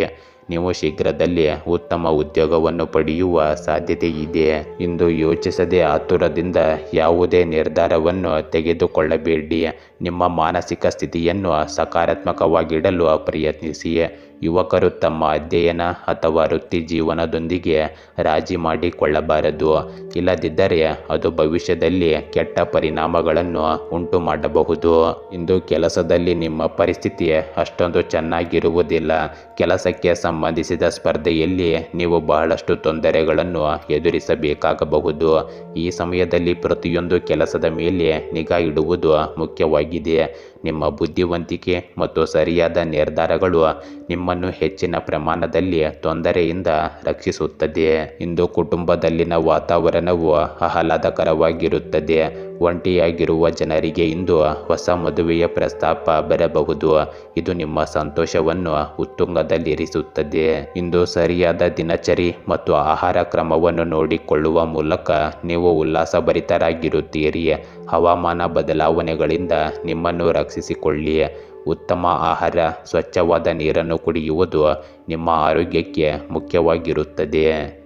ನೀವು ಶೀಘ್ರದಲ್ಲೇ ಉತ್ತಮ ಉದ್ಯೋಗವನ್ನು ಪಡೆಯುವ ಸಾಧ್ಯತೆ ಇದೆ ಎಂದು ಯೋಚಿಸದೆ ಆತುರದಿಂದ ಯಾವುದೇ ನಿರ್ಧಾರವನ್ನು ತೆಗೆದುಕೊಳ್ಳಬೇಡಿ. ನಿಮ್ಮ ಮಾನಸಿಕ ಸ್ಥಿತಿಯನ್ನು ಸಕಾರಾತ್ಮಕವಾಗಿಡಲು ಪ್ರಯತ್ನಿಸಿ. ಯುವಕರು ತಮ್ಮ ಅಧ್ಯಯನ ಅಥವಾ ವೃತ್ತಿ ಜೀವನದೊಂದಿಗೆ ರಾಜಿ ಮಾಡಿಕೊಳ್ಳಬಾರದು. ಇಲ್ಲದಿದ್ದರೆ ಅದು ಭವಿಷ್ಯದಲ್ಲಿ ಕೆಟ್ಟ ಪರಿಣಾಮಗಳನ್ನು ಉಂಟು ಮಾಡಬಹುದು ಇಂದು ಕೆಲಸದಲ್ಲಿ ನಿಮ್ಮ ಪರಿಸ್ಥಿತಿ ಅಷ್ಟೊಂದು ಚೆನ್ನಾಗಿರುವುದಿಲ್ಲ. ಕೆಲಸಕ್ಕೆ ಸಂಬಂಧಿಸಿದ ಸ್ಪರ್ಧೆಯಲ್ಲಿ ನೀವು ಬಹಳಷ್ಟು ತೊಂದರೆಗಳನ್ನು ಎದುರಿಸಬೇಕಾಗಬಹುದು. ಈ ಸಮಯದಲ್ಲಿ ಪ್ರತಿಯೊಂದು ಕೆಲಸದ ಮೇಲೆ ನಿಗಾ ಇಡುವುದು ಮುಖ್ಯವಾಗಿದೆ. ನಿಮ್ಮ ಬುದ್ಧಿವಂತಿಕೆ ಮತ್ತು ಸರಿಯಾದ ನಿರ್ಧಾರಗಳು ನಿಮ್ಮನ್ನು ಹೆಚ್ಚಿನ ಪ್ರಮಾಣದಲ್ಲಿ ತೊಂದರೆಯಿಂದ ರಕ್ಷಿಸುತ್ತದೆ. ಇಂದು ಕುಟುಂಬದಲ್ಲಿನ ವಾತಾವರಣವು ಆಹ್ಲಾದಕರವಾಗಿರುತ್ತದೆ. ಒಂಟಿಯಾಗಿರುವ ಜನರಿಗೆ ಇಂದು ಹೊಸ ಮದುವೆಯ ಪ್ರಸ್ತಾಪ ಬರಬಹುದು. ಇದು ನಿಮ್ಮ ಸಂತೋಷವನ್ನು ಉತ್ತುಂಗದಲ್ಲಿರಿಸುತ್ತದೆ ಇಂದು ಸರಿಯಾದ ದಿನಚರಿ ಮತ್ತು ಆಹಾರ ಕ್ರಮವನ್ನು ನೋಡಿಕೊಳ್ಳುವ ಮೂಲಕ ನೀವು ಉಲ್ಲಾಸಭರಿತರಾಗಿರುತ್ತೀರಿ. ಹವಾಮಾನ ಬದಲಾವಣೆಗಳಿಂದ ನಿಮ್ಮನ್ನು ರಕ್ಷಿಸಿಕೊಳ್ಳಿ. ಉತ್ತಮ ಆಹಾರ, ಸ್ವಚ್ಛವಾದ ನೀರನ್ನು ಕುಡಿಯುವುದು ನಿಮ್ಮ ಆರೋಗ್ಯಕ್ಕೆ ಮುಖ್ಯವಾಗಿರುತ್ತದೆ.